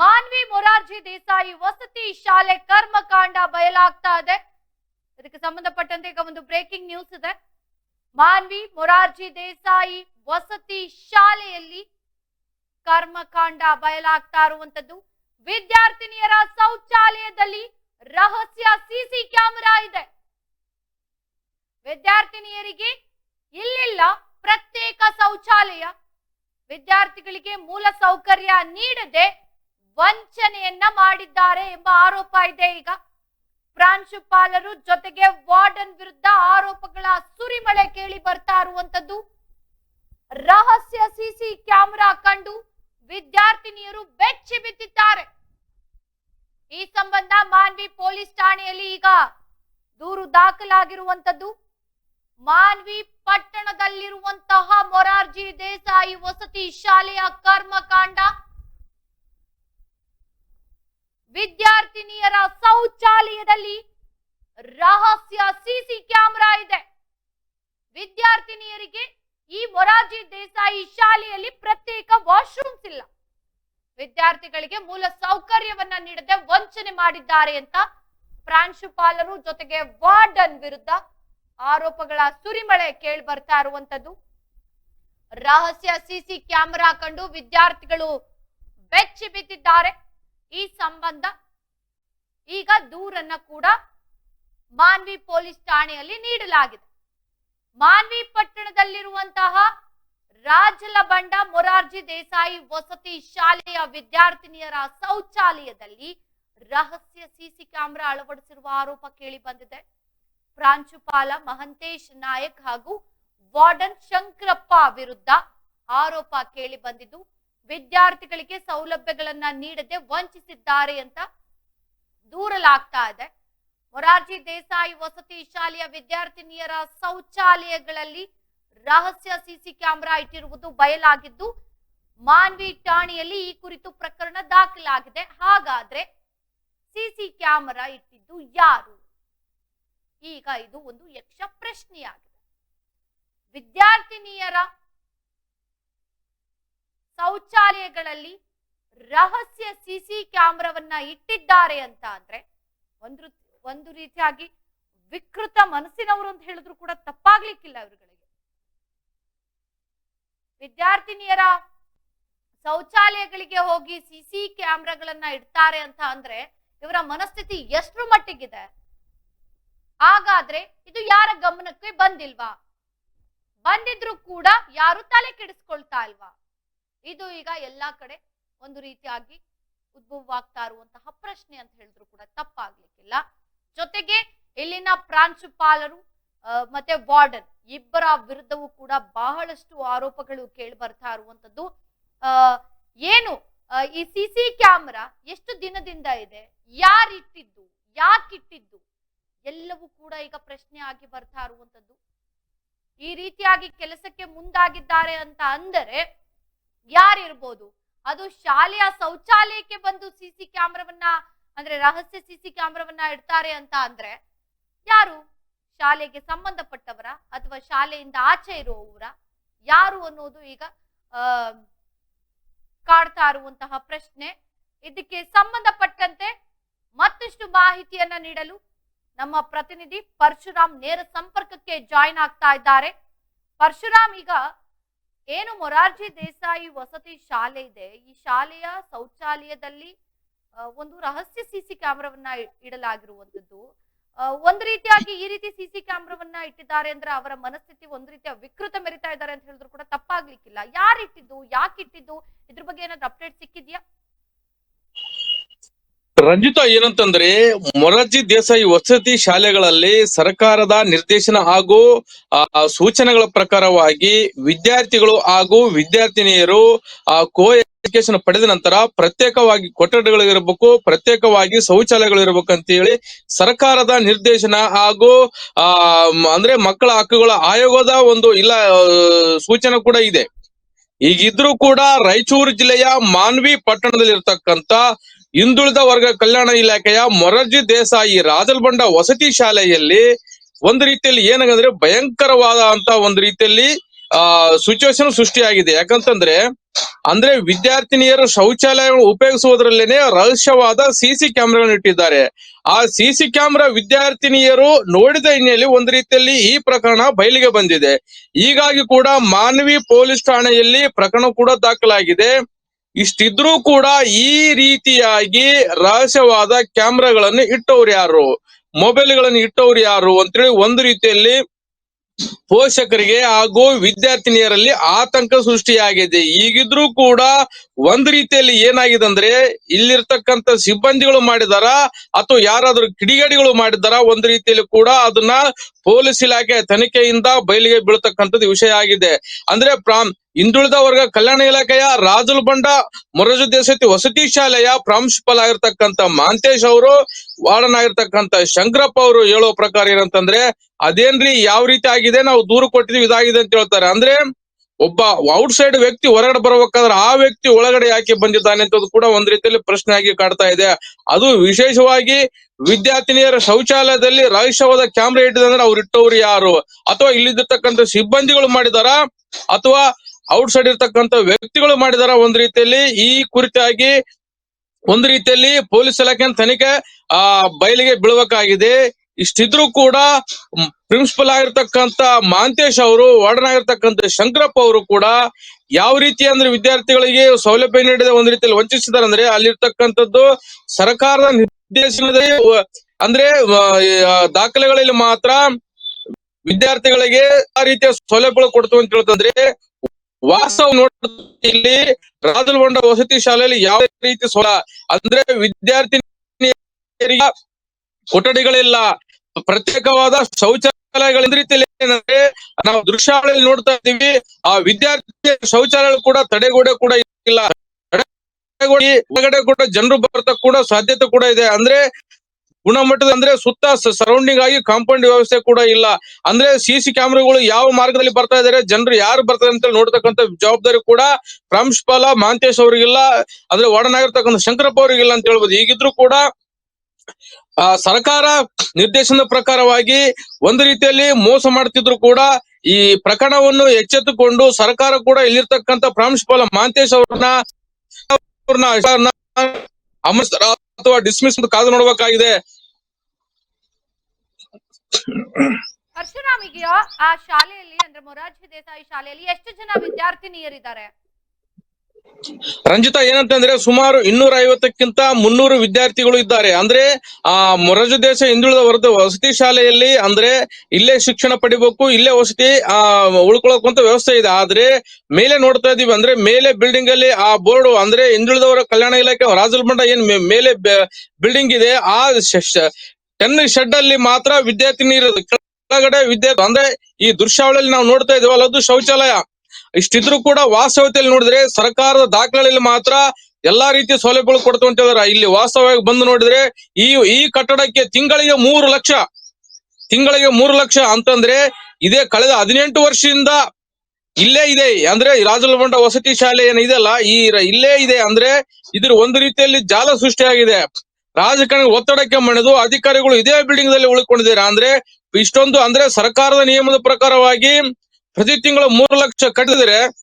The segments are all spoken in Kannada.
ಮಾನ್ವಿ ಮೊರಾರ್ಜಿ ದೇಸಾಯಿ ವಸತಿ ಶಾಲೆ ಕರ್ಮಕಾಂಡ ಬಯಲಾಗ್ತಾ ಇದೆ. ಇದಕ್ಕೆ ಸಂಬಂಧಪಟ್ಟಂತೆ ಈಗ ಒಂದು ಬ್ರೇಕಿಂಗ್ ನ್ಯೂಸ್ ಇದೆ. ಮಾನ್ವಿ ಮೊರಾರ್ಜಿ ದೇಸಾಯಿ ವಸತಿ ಶಾಲೆಯಲ್ಲಿ ಕರ್ಮಕಾಂಡ ಬಯಲಾಗ್ತಾ ಇರುವಂತದ್ದು. ವಿದ್ಯಾರ್ಥಿನಿಯರ ಶೌಚಾಲಯದಲ್ಲಿ ರಹಸ್ಯ ಸಿಸಿ ಕ್ಯಾಮೆರಾ ಇದೆ. ವಿದ್ಯಾರ್ಥಿನಿಯರಿಗೆ ಇಲ್ಲಿಲ್ಲ ಪ್ರತ್ಯೇಕ ಶೌಚಾಲಯ. ವಿದ್ಯಾರ್ಥಿಗಳಿಗೆ ಮೂಲ ಸೌಕರ್ಯ ನೀಡದೆ ವಂಚನೆಯನ್ನ ಮಾಡಿದ್ದಾರೆ ಎಂಬ ಆರೋಪ ಇದೆ ಈಗ. ಪ್ರಾಂಶುಪಾಲರು ಜೊತೆಗೆ ವಾರ್ಡನ್ ವಿರುದ್ಧ ಆರೋಪಗಳ ಸುರಿಮಳೆ ಕೇಳಿ ಬರ್ತಾ ಇರುವಂತದ್ದು. ರಹಸ್ಯ ಸಿಸಿ ಕ್ಯಾಮೆರಾ ಕಂಡು ವಿದ್ಯಾರ್ಥಿನಿಯರು ಬೆಚ್ಚಿ ಬಿದ್ದಿದ್ದಾರೆ. ಈ ಸಂಬಂಧ ಮಾನ್ವಿ ಪೊಲೀಸ್ ಠಾಣೆಯಲ್ಲಿ ಈಗ ದೂರು ದಾಖಲಾಗಿರುವಂತದ್ದು. ಮಾನ್ವಿ ಪಟ್ಟಣದಲ್ಲಿರುವಂತಹ ಮೊರಾರ್ಜಿ ದೇಸಾಯಿ ವಸತಿ ಶಾಲೆಯ ಕರ್ಮಕಾಂಡ ವಿದ್ಯಾರ್ಥಿನಿಯರ ಶೌಚಾಲಯದಲ್ಲಿ ರಹಸ್ಯ ಸಿಸಿ ಕ್ಯಾಮೆರಾ ಇದೆ. ವಿದ್ಯಾರ್ಥಿನಿಯರಿಗೆ ಈ ಮೊರಾರ್ಜಿ ದೇಸಾಯಿ ಶಾಲೆಯಲ್ಲಿ ಪ್ರತ್ಯೇಕ ವಾಶ್ರೂಮ್ಸ್ ಇಲ್ಲ. ವಿದ್ಯಾರ್ಥಿಗಳಿಗೆ ಮೂಲ ಸೌಕರ್ಯವನ್ನ ನೀಡದೆ ವಂಚನೆ ಮಾಡಿದ್ದಾರೆ ಅಂತ ಪ್ರಾಂಶುಪಾಲರು ಜೊತೆಗೆ ವಾರ್ಡನ್ ವಿರುದ್ಧ ಆರೋಪಗಳ ಸುರಿಮಳೆ ಕೇಳಿ ಬರ್ತಾ ಇರುವಂತದ್ದು. ರಹಸ್ಯ ಸಿಸಿ ಕ್ಯಾಮೆರಾ ಕಂಡು ವಿದ್ಯಾರ್ಥಿಗಳು ಬೆಚ್ಚಿ ಬಿದ್ದಿದ್ದಾರೆ. ಈ ಸಂಬಂಧ ಈಗ ದೂರನ್ನ ಕೂಡ ಮಾನ್ವಿ ಪೊಲೀಸ್ ಠಾಣೆಯಲ್ಲಿ ನೀಡಲಾಗಿದೆ. ಮಾನ್ವಿ ಪಟ್ಟಣದಲ್ಲಿರುವಂತಹ ರಾಜಲಬಂಡ ಮೊರಾರ್ಜಿ ದೇಸಾಯಿ ವಸತಿ ಶಾಲೆಯ ವಿದ್ಯಾರ್ಥಿನಿಯರ ಶೌಚಾಲಯದಲ್ಲಿ ರಹಸ್ಯ ಸಿಸಿ ಕ್ಯಾಮೆರಾ ಅಳವಡಿಸಿರುವ ಆರೋಪ ಕೇಳಿ ಬಂದಿದೆ. ಪ್ರಾಂಶುಪಾಲ ಮಹಂತೇಶ್ ನಾಯಕ್ ಹಾಗೂ ವಾರ್ಡನ್ ಶಂಕರಪ್ಪ ವಿರುದ್ಧ ಆರೋಪ ಕೇಳಿ ಬಂದಿದ್ದು ವಿದ್ಯಾರ್ಥಿಗಳಿಗೆ ಸೌಲಭ್ಯಗಳನ್ನ ನೀಡದೆ ವಂಚಿಸಿದ್ದಾರೆ ಅಂತ ದೂರಲಾಗ್ತಾ ಇದೆ. ಮೊರಾರ್ಜಿ ದೇಸಾಯಿ ವಸತಿ ಶಾಲೆಯ ವಿದ್ಯಾರ್ಥಿನಿಯರ ಶೌಚಾಲಯಗಳಲ್ಲಿ ರಹಸ್ಯ ಸಿಸಿ ಕ್ಯಾಮೆರಾ ಇಟ್ಟಿರುವುದು ಬಯಲಾಗಿದ್ದು, ಮಾನ್ವಿ ಠಾಣೆಯಲ್ಲಿ ಈ ಕುರಿತು ಪ್ರಕರಣ ದಾಖಲಾಗಿದೆ. ಹಾಗಾದ್ರೆ ಸಿಸಿ ಕ್ಯಾಮೆರಾ ಇಟ್ಟಿದ್ದು ಯಾರು? ಈಗ ಇದು ಒಂದು ಯಕ್ಷ ಪ್ರಶ್ನೆಯಾಗಿದೆ. ವಿದ್ಯಾರ್ಥಿನಿಯರ ಶೌಚಾಲಯಗಳಲ್ಲಿ ರಹಸ್ಯ ಸಿಸಿ ಕ್ಯಾಮ್ರಾವನ್ನ ಇಟ್ಟಿದ್ದಾರೆ ಅಂತ ಅಂದ್ರೆ ಒಂದು ಒಂದು ರೀತಿಯಾಗಿ ವಿಕೃತ ಮನಸ್ಸಿನವರು ಅಂತ ಹೇಳಿದ್ರು ಕೂಡ ತಪ್ಪಾಗ್ಲಿಕ್ಕಿಲ್ಲ ಇವರುಗಳಿಗೆ. ವಿದ್ಯಾರ್ಥಿನಿಯರ ಶೌಚಾಲಯಗಳಿಗೆ ಹೋಗಿ ಸಿಸಿ ಕ್ಯಾಮ್ರಾಗಳನ್ನ ಇಡ್ತಾರೆ ಅಂತ ಅಂದ್ರೆ ಇವರ ಮನಸ್ಥಿತಿ ಎಷ್ಟರ ಮಟ್ಟಿಗಿದೆ? ಹಾಗಾದ್ರೆ ಇದು ಯಾರ ಗಮನಕ್ಕೆ ಬಂದಿಲ್ವಾ? ಬಂದಿದ್ರು ಕೂಡ ಯಾರು ತಲೆ ಕೆಡಿಸ್ಕೊಳ್ತಾ ಇಲ್ವಾ? ಇದು ಈಗ ಎಲ್ಲಾ ಕಡೆ ಒಂದು ರೀತಿಯಾಗಿ ಉದ್ಭವವಾಗ್ತಾ ಇರುವಂತಹ ಪ್ರಶ್ನೆ ಅಂತ ಹೇಳಿದ್ರು ಕೂಡ ತಪ್ಪಾಗ್ಲಿಕ್ಕಿಲ್ಲ. ಜೊತೆಗೆ ಇಲ್ಲಿನ ಪ್ರಾಂಶುಪಾಲರು ಮತ್ತೆ ವಾರ್ಡನ್ ಇಬ್ಬರ ವಿರುದ್ಧವೂ ಕೂಡ ಬಹಳಷ್ಟು ಆರೋಪಗಳು ಕೇಳಿ ಬರ್ತಾ ಇರುವಂತದ್ದು. ಏನು ಈ ಸಿ ಸಿ ಕ್ಯಾಮೆರಾ ಎಷ್ಟು ದಿನದಿಂದ ಇದೆ, ಯಾರಿಟ್ಟಿದ್ದು, ಯಾಕಿಟ್ಟಿದ್ದು, ಎಲ್ಲವೂ ಕೂಡ ಈಗ ಪ್ರಶ್ನೆ ಆಗಿ ಬರ್ತಾ ಇರುವಂತದ್ದು. ಈ ರೀತಿಯಾಗಿ ಕೆಲಸಕ್ಕೆ ಮುಂದಾಗಿದ್ದಾರೆ ಅಂತ ಅಂದರೆ ಯಾರಿರ್ಬೋದು ಅದು ಶಾಲೆಯ ಶೌಚಾಲಯಕ್ಕೆ ಬಂದು ಸಿಸಿ ಕ್ಯಾಮ್ರಾವನ್ನ, ಅಂದ್ರೆ ರಹಸ್ಯ ಸಿಸಿ ಕ್ಯಾಮ್ರಾವನ್ನ ಇಡ್ತಾರೆ ಅಂತ ಅಂದ್ರೆ, ಯಾರು? ಶಾಲೆಗೆ ಸಂಬಂಧಪಟ್ಟವರ ಅಥವಾ ಶಾಲೆಯಿಂದ ಆಚೆ ಇರುವವರ? ಯಾರು ಅನ್ನೋದು ಈಗ ಕಾಡ್ತಾ ಇರುವಂತಹ ಪ್ರಶ್ನೆ. ಇದಕ್ಕೆ ಸಂಬಂಧಪಟ್ಟಂತೆ ಮತ್ತಷ್ಟು ಮಾಹಿತಿಯನ್ನ ನೀಡಲು ನಮ್ಮ ಪ್ರತಿನಿಧಿ ಪರಶುರಾಮ್ ನೇರ ಸಂಪರ್ಕಕ್ಕೆ ಜಾಯಿನ್ ಆಗ್ತಾ ಇದ್ದಾರೆ. ಪರಶುರಾಮ್, ಈಗ ಏನು ಮೊರಾರ್ಜಿ ದೇಸಾಯಿ ವಸತಿ ಶಾಲೆ ಇದೆ. ಈ ಶಾಲೆಯ ಶೌಚಾಲಯದಲ್ಲಿ ಒಂದು ರಹಸ್ಯ ಸಿಸಿ ಕ್ಯಾಮ್ರಾವನ್ನ ಇಡಲಾಗಿರುವಂತದ್ದು ಒಂದು ರೀತಿಯಾಗಿ ಈ ರೀತಿ ಸಿಸಿ ಕ್ಯಾಮ್ರಾವನ್ನ ಇಟ್ಟಿದ್ದಾರೆ ಅಂದ್ರೆ ಅವರ ಮನಸ್ಥಿತಿ ಒಂದು ರೀತಿಯ ವಿಕೃತ ಮೆರಿತಾ ಇದ್ದಾರೆ ಅಂತ ಹೇಳಿದ್ರು ಕೂಡ ತಪ್ಪಾಗ್ಲಿಕ್ಕಿಲ್ಲ. ಯಾರು ಇಟ್ಟಿದ್ದು ಯಾಕೆ ಇಟ್ಟಿದ್ದು ಇದ್ರ ಬಗ್ಗೆ ಏನಾದ್ರು ಅಪ್ಡೇಟ್ ಸಿಕ್ಕಿದ್ಯಾ? ರಂಜಿತಾ ಏನಂತಂದ್ರೆ ಮೊರಾರ್ಜಿ ದೇಸಾಯಿ ವಸತಿ ಶಾಲೆಗಳಲ್ಲಿ ಸರ್ಕಾರದ ನಿರ್ದೇಶನ ಹಾಗೂ ಸೂಚನೆಗಳ ಪ್ರಕಾರವಾಗಿ ವಿದ್ಯಾರ್ಥಿಗಳು ಹಾಗೂ ವಿದ್ಯಾರ್ಥಿನಿಯರು ಕೋ ಎಜುಕೇಶನ್ ಪಡೆದ ನಂತರ ಪ್ರತ್ಯೇಕವಾಗಿ ಕೊಠಡಿಗಳಿರಬೇಕು, ಪ್ರತ್ಯೇಕವಾಗಿ ಶೌಚಾಲಯಗಳು ಇರಬೇಕು ಅಂತ ಹೇಳಿ ಸರ್ಕಾರದ ನಿರ್ದೇಶನ ಹಾಗೂ, ಆ ಅಂದ್ರೆ ಮಕ್ಕಳ ಹಕ್ಕುಗಳ ಆಯೋಗದ ಒಂದು ಇಲ್ಲ ಸೂಚನೆ ಕೂಡ ಇದೆ. ಈಗಿದ್ರೂ ಕೂಡ ರಾಯಚೂರು ಜಿಲ್ಲೆಯ ಮಾನ್ವಿ ಪಟ್ಟಣದಲ್ಲಿರ್ತಕ್ಕಂತ ಹಿಂದುಳಿದ ವರ್ಗ ಕಲ್ಯಾಣ ಇಲಾಖೆಯ ಮೊರಾರ್ಜಿ ದೇಸಾಯಿ ರಾಜಲ್ಬಂಡ ವಸತಿ ಶಾಲೆಯಲ್ಲಿ ಒಂದು ರೀತಿಯಲ್ಲಿ ಏನಾಗಂದ್ರೆ ಭಯಂಕರವಾದ ಅಂತ ಒಂದು ರೀತಿಯಲ್ಲಿ, ಆ ಸಿಚುವೇಶನ್ ಸೃಷ್ಟಿಯಾಗಿದೆ. ಯಾಕಂತಂದ್ರೆ, ಅಂದ್ರೆ ವಿದ್ಯಾರ್ಥಿನಿಯರು ಶೌಚಾಲಯ ಉಪಯೋಗಿಸುವುದರಲ್ಲೇನೆ ರಹಸ್ಯವಾದ ಸಿಸಿ ಕ್ಯಾಮೆರಾಗಳನ್ನು ಇಟ್ಟಿದ್ದಾರೆ. ಆ ಸಿಸಿ ಕ್ಯಾಮೆರಾ ವಿದ್ಯಾರ್ಥಿನಿಯರು ನೋಡಿದ ಹಿನ್ನೆಲೆ ಒಂದು ರೀತಿಯಲ್ಲಿ ಈ ಪ್ರಕರಣ ಬಯಲಿಗೆ ಬಂದಿದೆ. ಹೀಗಾಗಿ ಕೂಡ ಮಾನವಿ ಪೊಲೀಸ್ ಠಾಣೆಯಲ್ಲಿ ಪ್ರಕರಣ ಕೂಡ ದಾಖಲಾಗಿದೆ. ಇಷ್ಟಿದ್ರೂ ಕೂಡ ಈ ರೀತಿಯಾಗಿ ರಹಸ್ಯವಾದ ಕ್ಯಾಮೆರಾಗಳನ್ನು ಇಟ್ಟವ್ರು ಯಾರು? ಮೊಬೈಲ್ ಮೊಬೈಲ್ಗಳನ್ನು ಇಟ್ಟವ್ರು ಯಾರು? ಅಂತೇಳಿ ಒಂದು ರೀತಿಯಲ್ಲಿ ಪೋಷಕರಿಗೆ ಹಾಗೂ ವಿದ್ಯಾರ್ಥಿನಿಯರಲ್ಲಿ ಆತಂಕ ಸೃಷ್ಟಿಯಾಗಿದೆ. ಈಗಿದ್ರೂ ಕೂಡ ಒಂದ್ ರೀತಿಯಲ್ಲಿ ಏನಾಗಿದೆ ಅಂದ್ರೆ ಇಲ್ಲಿರ್ತಕ್ಕಂಥ ಸಿಬ್ಬಂದಿಗಳು ಮಾಡಿದಾರ? ಅಥವಾ ಯಾರಾದ್ರೂ ಕಿಡಿಗಡಿಗಳು ಮಾಡಿದಾರ? ಒಂದ್ ರೀತಿಯಲ್ಲಿ ಕೂಡ ಅದನ್ನ ಪೊಲೀಸ್ ಇಲಾಖೆ ತನಿಖೆಯಿಂದ ಬಯಲಿಗೆ ಬೀಳ್ತಕ್ಕಂಥದ್ದು ವಿಷಯ ಆಗಿದೆ. ಅಂದ್ರೆ ಪ್ರಾಮ್ ಹಿಂದುಳಿದ ವರ್ಗ ಕಲ್ಯಾಣ ಇಲಾಖೆಯ ರಾಜುಲ್ ಬಂಡ ಮೊರಜು ದೇಸತಿ ವಸತಿ ಶಾಲೆಯ ಪ್ರಾಂಶುಪಾಲ ಆಗಿರ್ತಕ್ಕಂತ ಮಾಂತೇಶ್ ಅವರು ವಾರ್ಡನ್ ಆಗಿರ್ತಕ್ಕಂತ ಶಂಕರಪ್ಪ ಅವರು ಹೇಳೋ ಪ್ರಕಾರ ಏನಂತಂದ್ರೆ, ಅದೇನ್ರಿ ಯಾವ ರೀತಿ ಆಗಿದೆ, ನಾವು ದೂರು ಕೊಟ್ಟಿದೀವಿ ಇದಾಗಿದೆ ಅಂತ ಹೇಳ್ತಾರೆ. ಅಂದ್ರೆ ಒಬ್ಬ ಔಟ್ ಸೈಡ್ ವ್ಯಕ್ತಿ ಹೊರಗಡೆ ಬರ್ಬೇಕಾದ್ರೆ ಆ ವ್ಯಕ್ತಿ ಒಳಗಡೆ ಯಾಕೆ ಬಂದಿದ್ದಾನೆ ಅಂತದ್ದು ಕೂಡ ಒಂದ್ ರೀತಿಯಲ್ಲಿ ಪ್ರಶ್ನೆ ಆಗಿ ಕಾಡ್ತಾ ಇದೆ. ಅದು ವಿಶೇಷವಾಗಿ ವಿದ್ಯಾರ್ಥಿನಿಯರ ಶೌಚಾಲಯದಲ್ಲಿ ರಹಸ್ಯವಾದ ಕ್ಯಾಮ್ರಾ ಇಟ್ಟಿದ್ರೆ ಅವ್ರು ಇಟ್ಟವ್ರು ಯಾರು? ಅಥವಾ ಇಲ್ಲಿದ್ದಿರ್ತಕ್ಕಂಥ ಸಿಬ್ಬಂದಿಗಳು ಮಾಡಿದಾರ? ಅಥವಾ ಔಟ್ ಸೈಡ್ ಇರ್ತಕ್ಕಂಥ ವ್ಯಕ್ತಿಗಳು ಮಾಡಿದಾರ ಒಂದ್ ರೀತಿಯಲ್ಲಿ, ಈ ಕುರಿತಾಗಿ ಒಂದ್ ರೀತಿಯಲ್ಲಿ ಪೊಲೀಸ್ ಇಲಾಖೆ ತನಿಖೆ, ಆ, ಬಯಲಿಗೆ ಬೀಳ್ಬೇಕಾಗಿದೆ. ಇಷ್ಟಿದ್ರೂ ಕೂಡ ಪ್ರಿನ್ಸಿಪಲ್ ಆಗಿರ್ತಕ್ಕಂತ ಮಾಂತೇಶ್ ಅವರು, ವಾರ್ಡನ್ ಆಗಿರ್ತಕ್ಕಂಥ ಶಂಕರಪ್ಪ ಅವರು ಕೂಡ ಯಾವ ರೀತಿ ಅಂದ್ರೆ ವಿದ್ಯಾರ್ಥಿಗಳಿಗೆ ಸೌಲಭ್ಯ ನೀಡಿದ ಒಂದ್ ರೀತಿಯಲ್ಲಿ ವಂಚಿಸಿದಾರೆ ಅಂದ್ರೆ ಅಲ್ಲಿರ್ತಕ್ಕಂಥದ್ದು ಸರ್ಕಾರದ ನಿರ್ದೇಶನದಲ್ಲಿ, ಅಂದ್ರೆ ದಾಖಲೆಗಳಲ್ಲಿ ಮಾತ್ರ ವಿದ್ಯಾರ್ಥಿಗಳಿಗೆ ಆ ರೀತಿಯ ಸೌಲಭ್ಯಗಳು ಕೊಡ್ತು ಅಂತ ಹೇಳ್ತಂದ್ರೆ ವಾಸ್ತವ ಇಲ್ಲಿ ರಾಜಲ್ಗೊಂಡ ವಸತಿ ಶಾಲೆಯಲ್ಲಿ ಯಾವ ರೀತಿ ಸೋಲ? ಅಂದ್ರೆ ವಿದ್ಯಾರ್ಥಿನಿಯರಿಗೆ ಕೊಠಡಿಗಳಿಲ್ಲ. ಪ್ರತ್ಯೇಕವಾದ ಶೌಚಾಲಯಗಳ ರೀತಿಯಲ್ಲಿ ಏನಂದ್ರೆ ನಾವು ದೃಶ್ಯಾವಳಿಯಲ್ಲಿ ನೋಡ್ತಾ ಇದ್ದೀವಿ. ಆ ವಿದ್ಯಾರ್ಥಿ ಶೌಚಾಲಯ ಕೂಡ ತಡೆಗೋಡೆ ಕೂಡ ಇಲ್ಲ. ಒಳಗಡೆ ಕೂಡ ಜನರು ಬರ್ತಾ ಕೂಡ ಸಾಧ್ಯತೆ ಕೂಡ ಇದೆ. ಅಂದ್ರೆ ಗುಣಮಟ್ಟದ ಅಂದ್ರೆ ಸುತ್ತ ಸರೌಂಡಿಂಗ್ ಆಗಿ ಕಾಂಪೌಂಡ್ ವ್ಯವಸ್ಥೆ ಕೂಡ ಇಲ್ಲ. ಅಂದ್ರೆ ಸಿಸಿ ಕ್ಯಾಮೆರಾಗಳು ಯಾವ ಮಾರ್ಗದಲ್ಲಿ ಬರ್ತಾ ಇದಾರೆ, ಜನರು ಯಾರು ಬರ್ತಾರೆ ಅಂತ ನೋಡ್ತಕ್ಕಂಥ ಜವಾಬ್ದಾರಿ ಕೂಡ ಪ್ರಾಂಶುಪಾಲ ಮಹಾಂತೇಶ್ ಅವರಿಗಿಲ್ಲ. ಅಂದ್ರೆ ಒಡನಾಗಿರ್ತಕ್ಕಂಥ ಶಂಕರಪ್ಪ ಅವರಿಗಿಲ್ಲ ಅಂತ ಹೇಳ್ಬೋದು. ಈಗಿದ್ರು ಕೂಡ, ಆ, ಸರ್ಕಾರ ನಿರ್ದೇಶನದ ಪ್ರಕಾರವಾಗಿ ಒಂದು ರೀತಿಯಲ್ಲಿ ಮೋಸ ಮಾಡ್ತಿದ್ರು ಕೂಡ ಈ ಪ್ರಕರಣವನ್ನು ಎಚ್ಚೆತ್ತುಕೊಂಡು ಸರ್ಕಾರ ಕೂಡ ಇಲ್ಲಿರ್ತಕ್ಕಂಥ ಪ್ರಾಂಶುಪಾಲ ಮಹಾಂತೇಶ್ ಅವ್ರನ್ನ ಅಥವಾ ಡಿಸ್ಮಿಸ್ ಕಾದು ನೋಡ್ಬೇಕಾಗಿದೆ. ಆ ಶಾಲೆಯಲ್ಲಿ, ಅಂದ್ರೆ ದೇಸಾಯಿ ಶಾಲೆಯಲ್ಲಿ ಎಷ್ಟು ಜನ ವಿದ್ಯಾರ್ಥಿನಿಯರಿದ್ದಾರೆ? ರಂಜಿತಾ, ಏನಂತಂದ್ರೆ ಸುಮಾರು ಇನ್ನೂರ ಐವತ್ತಕ್ಕಿಂತ ಮುನ್ನೂರು ವಿದ್ಯಾರ್ಥಿಗಳು ಇದ್ದಾರೆ. ಅಂದ್ರೆ ಆ ಮೊರಜು ದೇಶ ಹಿಂದುಳಿದ ವರ್ಗ ವಸತಿ ಶಾಲೆಯಲ್ಲಿ, ಅಂದ್ರೆ ಇಲ್ಲೇ ಶಿಕ್ಷಣ ಪಡಿಬೇಕು, ಇಲ್ಲೇ ವಸತಿ, ಆ ಉಳ್ಕೊಳಕ್ಕಂತ ವ್ಯವಸ್ಥೆ ಇದೆ. ಆದ್ರೆ ಮೇಲೆ ನೋಡ್ತಾ ಇದೀವಿ, ಅಂದ್ರೆ ಮೇಲೆ ಬಿಲ್ಡಿಂಗ್ ಅಲ್ಲಿ ಆ ಬೋರ್ಡ್, ಅಂದ್ರೆ ಹಿಂದುಳಿದವರ ಕಲ್ಯಾಣ ಇಲಾಖೆ, ರಾಜಲ್ ಬಂಡ ಏನ್ ಮೇಲೆ ಬಿಲ್ಡಿಂಗ್ ಇದೆ. ಆ ಟೆನ್ ಶೆಡ್ ಅಲ್ಲಿ ಮಾತ್ರ ವಿದ್ಯಾರ್ಥಿನಿ ಇರೋದು ಕೆಳಗಡೆ ವಿದ್ಯಾರ್ಥಿ ಅಂದ್ರೆ ಈ ದೃಶ್ಯಾವಳಿಯಲ್ಲಿ ನಾವು ನೋಡ್ತಾ ಇದೀವಲ್ಲ ಅದು ಶೌಚಾಲಯ. ಇಷ್ಟಿದ್ರು ಕೂಡ ವಾಸ್ತವತೆಯಲ್ಲಿ ನೋಡಿದ್ರೆ ಸರ್ಕಾರದ ದಾಖಲೆಗಳಲ್ಲಿ ಮಾತ್ರ ಎಲ್ಲಾ ರೀತಿಯ ಸೌಲಭ್ಯಗಳು ಕೊಡ್ತು ಅಂತ ಇಲ್ಲಿ ವಾಸ್ತವವಾಗಿ ಬಂದು ನೋಡಿದ್ರೆ ಈ ಈ ಕಟ್ಟಡಕ್ಕೆ ತಿಂಗಳಿಗೆ ಮೂರು ಲಕ್ಷ. ತಿಂಗಳಿಗೆ ಮೂರು ಲಕ್ಷ ಅಂತಂದ್ರೆ ಇದೇ ಕಳೆದ ಹದಿನೆಂಟು ವರ್ಷದಿಂದ ಇಲ್ಲೇ ಇದೆ. ಅಂದ್ರೆ ರಾಜಲಬಂಡ ವಸತಿ ಶಾಲೆ ಏನಿದೆಯಲ್ಲ ಈ ಇಲ್ಲೇ ಇದೆ. ಅಂದ್ರೆ ಇದ್ರ ಒಂದು ರೀತಿಯಲ್ಲಿ ಜಾಲ ಸೃಷ್ಟಿಯಾಗಿದೆ. ರಾಜಕಾರಣಿ ಒತ್ತಡಕ್ಕೆ ಮಣಿದು ಅಧಿಕಾರಿಗಳು ಇದೇ ಬಿಲ್ಡಿಂಗ್ ದಲ್ಲಿ ಉಳ್ಕೊಂಡಿದ್ದಾರೆ. ಅಂದ್ರೆ ಇಷ್ಟೊಂದು ಅಂದ್ರೆ ಸರ್ಕಾರದ ನಿಯಮದ ಪ್ರಕಾರವಾಗಿ ಪ್ರತಿ ತಿಂಗಳು ಮೂರು ಲಕ್ಷ ಕಟ್ಟಿದ್ರೆ,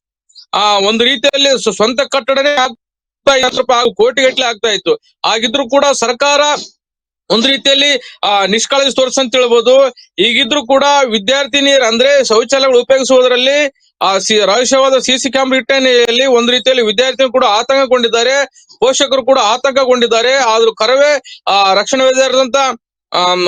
ಆ ಒಂದು ರೀತಿಯಲ್ಲಿ ಸ್ವ- ಸ್ವಂತ ಕಟ್ಟಡನೇ ಆಗ್ತಾ ಇತ್ತು. ಗಟ್ಟಲೆ ಆಗ್ತಾ ಇತ್ತು. ಆಗಿದ್ರು ಕೂಡ ಸರ್ಕಾರ ಒಂದು ರೀತಿಯಲ್ಲಿ, ಆ ನಿಷ್ಕಾಳಜಿ ತೋರಿಸ್ ಅಂತ ಹೇಳ್ಬೋದು. ಈಗಿದ್ರು ಕೂಡ ವಿದ್ಯಾರ್ಥಿನಿಯರ್ ಅಂದ್ರೆ ಶೌಚಾಲಯಗಳು ಉಪಯೋಗಿಸುವುದರಲ್ಲಿ ಆ ಸಿ ರಹಸ್ಯವಾದ ಸಿಸಿ ಕ್ಯಾಮ್ರಾ ಇಟ್ಟನೆಯಲ್ಲಿ ಒಂದು ರೀತಿಯಲ್ಲಿ ವಿದ್ಯಾರ್ಥಿಗಳು ಕೂಡ ಆತಂಕಗೊಂಡಿದ್ದಾರೆ ಪೋಷಕರು ಕೂಡ ಆತಂಕಗೊಂಡಿದ್ದಾರೆ. ಆದ್ರೂ ಕರವೇ ಆ ರಕ್ಷಣಾ ಆಮ್,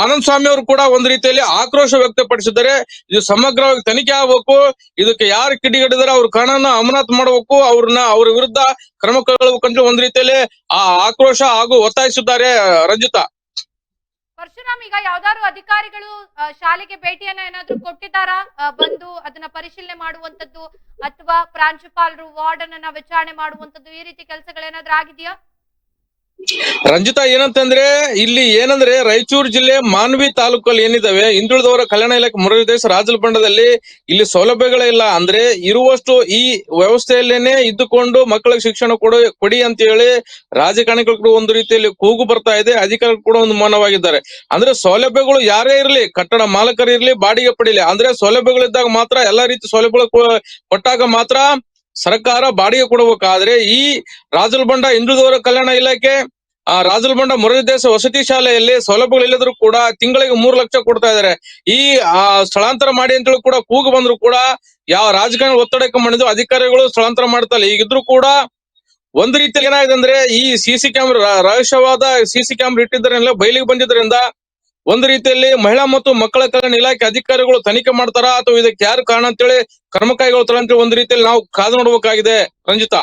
ಆನಂದ್ ಸ್ವಾಮಿ ಅವರು ಕೂಡ ಒಂದು ರೀತಿಯಲ್ಲಿ ಆಕ್ರೋಶ ವ್ಯಕ್ತಪಡಿಸಿದ್ದಾರೆ. ಇದು ಸಮಗ್ರವಾಗಿ ತನಿಖೆ ಆಗ್ಬೇಕು. ಇದಕ್ಕೆ ಯಾರು ಕಿಡಿಗಡಿದಾರೆ ಅವ್ರ ಕಣನ ಅಮಾನತ್ ಮಾಡಬೇಕು. ಅವ್ರನ್ನ ಅವ್ರ ವಿರುದ್ಧ ಕ್ರಮ ಕೈಗೊಳ್ಬೇಕಂತ ಒಂದ್ ರೀತಿಯಲ್ಲಿ ಆ ಆಕ್ರೋಶ ಹಾಗೂ ಒತ್ತಾಯಿಸಿದ್ದಾರೆ ರಂಜಿತಾ. ಪರಶುರಾಮ್, ಈಗ ಯಾವ್ದಾದ್ರು ಅಧಿಕಾರಿಗಳು ಶಾಲೆಗೆ ಭೇಟಿಯನ್ನ ಏನಾದ್ರು ಕೊಟ್ಟಿದ್ದಾರಾ? ಬಂದು ಅದನ್ನ ಪರಿಶೀಲನೆ ಮಾಡುವಂತದ್ದು ಅಥವಾ ಪ್ರಾಂಶುಪಾಲರು ವಾರ್ಡನ್ ಅನ್ನ ವಿಚಾರಣೆ ಮಾಡುವಂತದ್ದು ಈ ರೀತಿ ಕೆಲಸಗಳೇನಾದ್ರೂ ಆಗಿದೆಯಾ? ರಂಜಿತಾ, ಏನಂತಂದ್ರೆ ಇಲ್ಲಿ ಏನಂದ್ರೆ ರಾಯಚೂರು ಜಿಲ್ಲೆ ಮಾನ್ವಿ ತಾಲೂಕಲ್ಲಿ ಏನಿದಾವೆ, ಹಿಂದುಳಿದವರ ಕಲ್ಯಾಣ ಇಲಾಖೆ ಮುರುಗೇಶ್ ರಾಜಲ ಬಂಡದಲ್ಲಿ ಇಲ್ಲಿ ಸೌಲಭ್ಯಗಳೇ ಇಲ್ಲ ಅಂದ್ರೆ ಇರುವಷ್ಟು ಈ ವ್ಯವಸ್ಥೆಯಲ್ಲೇನೆ ಇದ್ದುಕೊಂಡು ಮಕ್ಕಳಿಗೆ ಶಿಕ್ಷಣ ಕೊಡ, ಕೊಡಿ ಅಂತ ಹೇಳಿ ರಾಜಕಾರಣಿಗಳು ಕೂಡ ಒಂದು ರೀತಿಯಲ್ಲಿ ಕೂಗು ಬರ್ತಾ ಇದೆ, ಅಧಿಕಾರಿಗಳು ಕೂಡ ಒಂದು ಮೌನವಾಗಿದ್ದಾರೆ. ಅಂದ್ರೆ ಸೌಲಭ್ಯಗಳು ಯಾರೇ ಇರಲಿ, ಕಟ್ಟಡ ಮಾಲಕರು ಇರ್ಲಿ, ಬಾಡಿಗೆ ಪಡಿಲಿ, ಅಂದ್ರೆ ಸೌಲಭ್ಯಗಳಿದ್ದಾಗ ಮಾತ್ರ ಎಲ್ಲಾ ರೀತಿ ಸೌಲಭ್ಯಗಳು ಕೊಟ್ಟಾಗ ಮಾತ್ರ ಸರ್ಕಾರ ಬಾಡಿಗೆ ಕೊಡಬೇಕಾದ್ರೆ ಈ ರಾಜಲ್ಬಂಡ ಹಿಂದುಳಿದವರ ಕಲ್ಯಾಣ ಇಲಾಖೆ, ಆ ರಾಜಲ್ಬಂಡ ಮರುದೇಶ ವಸತಿ ಶಾಲೆಯಲ್ಲಿ ಸೌಲಭ್ಯಗಳು ಇಲ್ಲದ್ರು ಕೂಡ ತಿಂಗಳಿಗೆ ಮೂರು ಲಕ್ಷ ಕೊಡ್ತಾ ಇದಾರೆ ಈ, ಆ, ಸ್ಥಳಾಂತರ ಮಾಡಿ ಅಂತೇಳಿ ಕೂಡ ಕೂಗು ಬಂದ್ರು ಕೂಡ ಯಾವ ರಾಜಕಾರಣ ಒತ್ತಡಕ್ಕೆ ಮಾಡಿದ್ರು ಅಧಿಕಾರಿಗಳು ಸ್ಥಳಾಂತರ ಮಾಡ್ತಾರೆ ಈಗಿದ್ರು ಕೂಡ ಒಂದು ರೀತಿಯಲ್ಲಿ ಏನಾಗಿದೆ ಅಂದ್ರೆ ಈ ಸಿಸಿ ಕ್ಯಾಮ್ರಾ ರಹಸ್ಯವಾದ ಸಿಸಿ ಕ್ಯಾಮ್ರಾ ಇಟ್ಟಿದ್ದರಿಂದ ಬಯಲಿಗೆ ಬಂದಿದ್ರಿಂದ ಒಂದು ರೀತಿಯಲ್ಲಿ ಮಹಿಳಾ ಮತ್ತು ಮಕ್ಕಳ ಕಲ್ಯಾಣ ಇಲಾಖೆ ಅಧಿಕಾರಿಗಳು ತನಿಖೆ ಮಾಡ್ತಾರಾ ಅಥವಾ ಇದಕ್ಕೆ ಯಾರು ಕಾರಣ ಅಂತೇಳಿ ಕ್ರಮ ಕೈಗೊಳ್ತಾರ ಅಂತೇಳಿ ಒಂದು ರೀತಿಯಲ್ಲಿ ನಾವು ಕಾದು ನೋಡ್ಬೇಕಾಗಿದೆ. ರಂಜಿತಾ.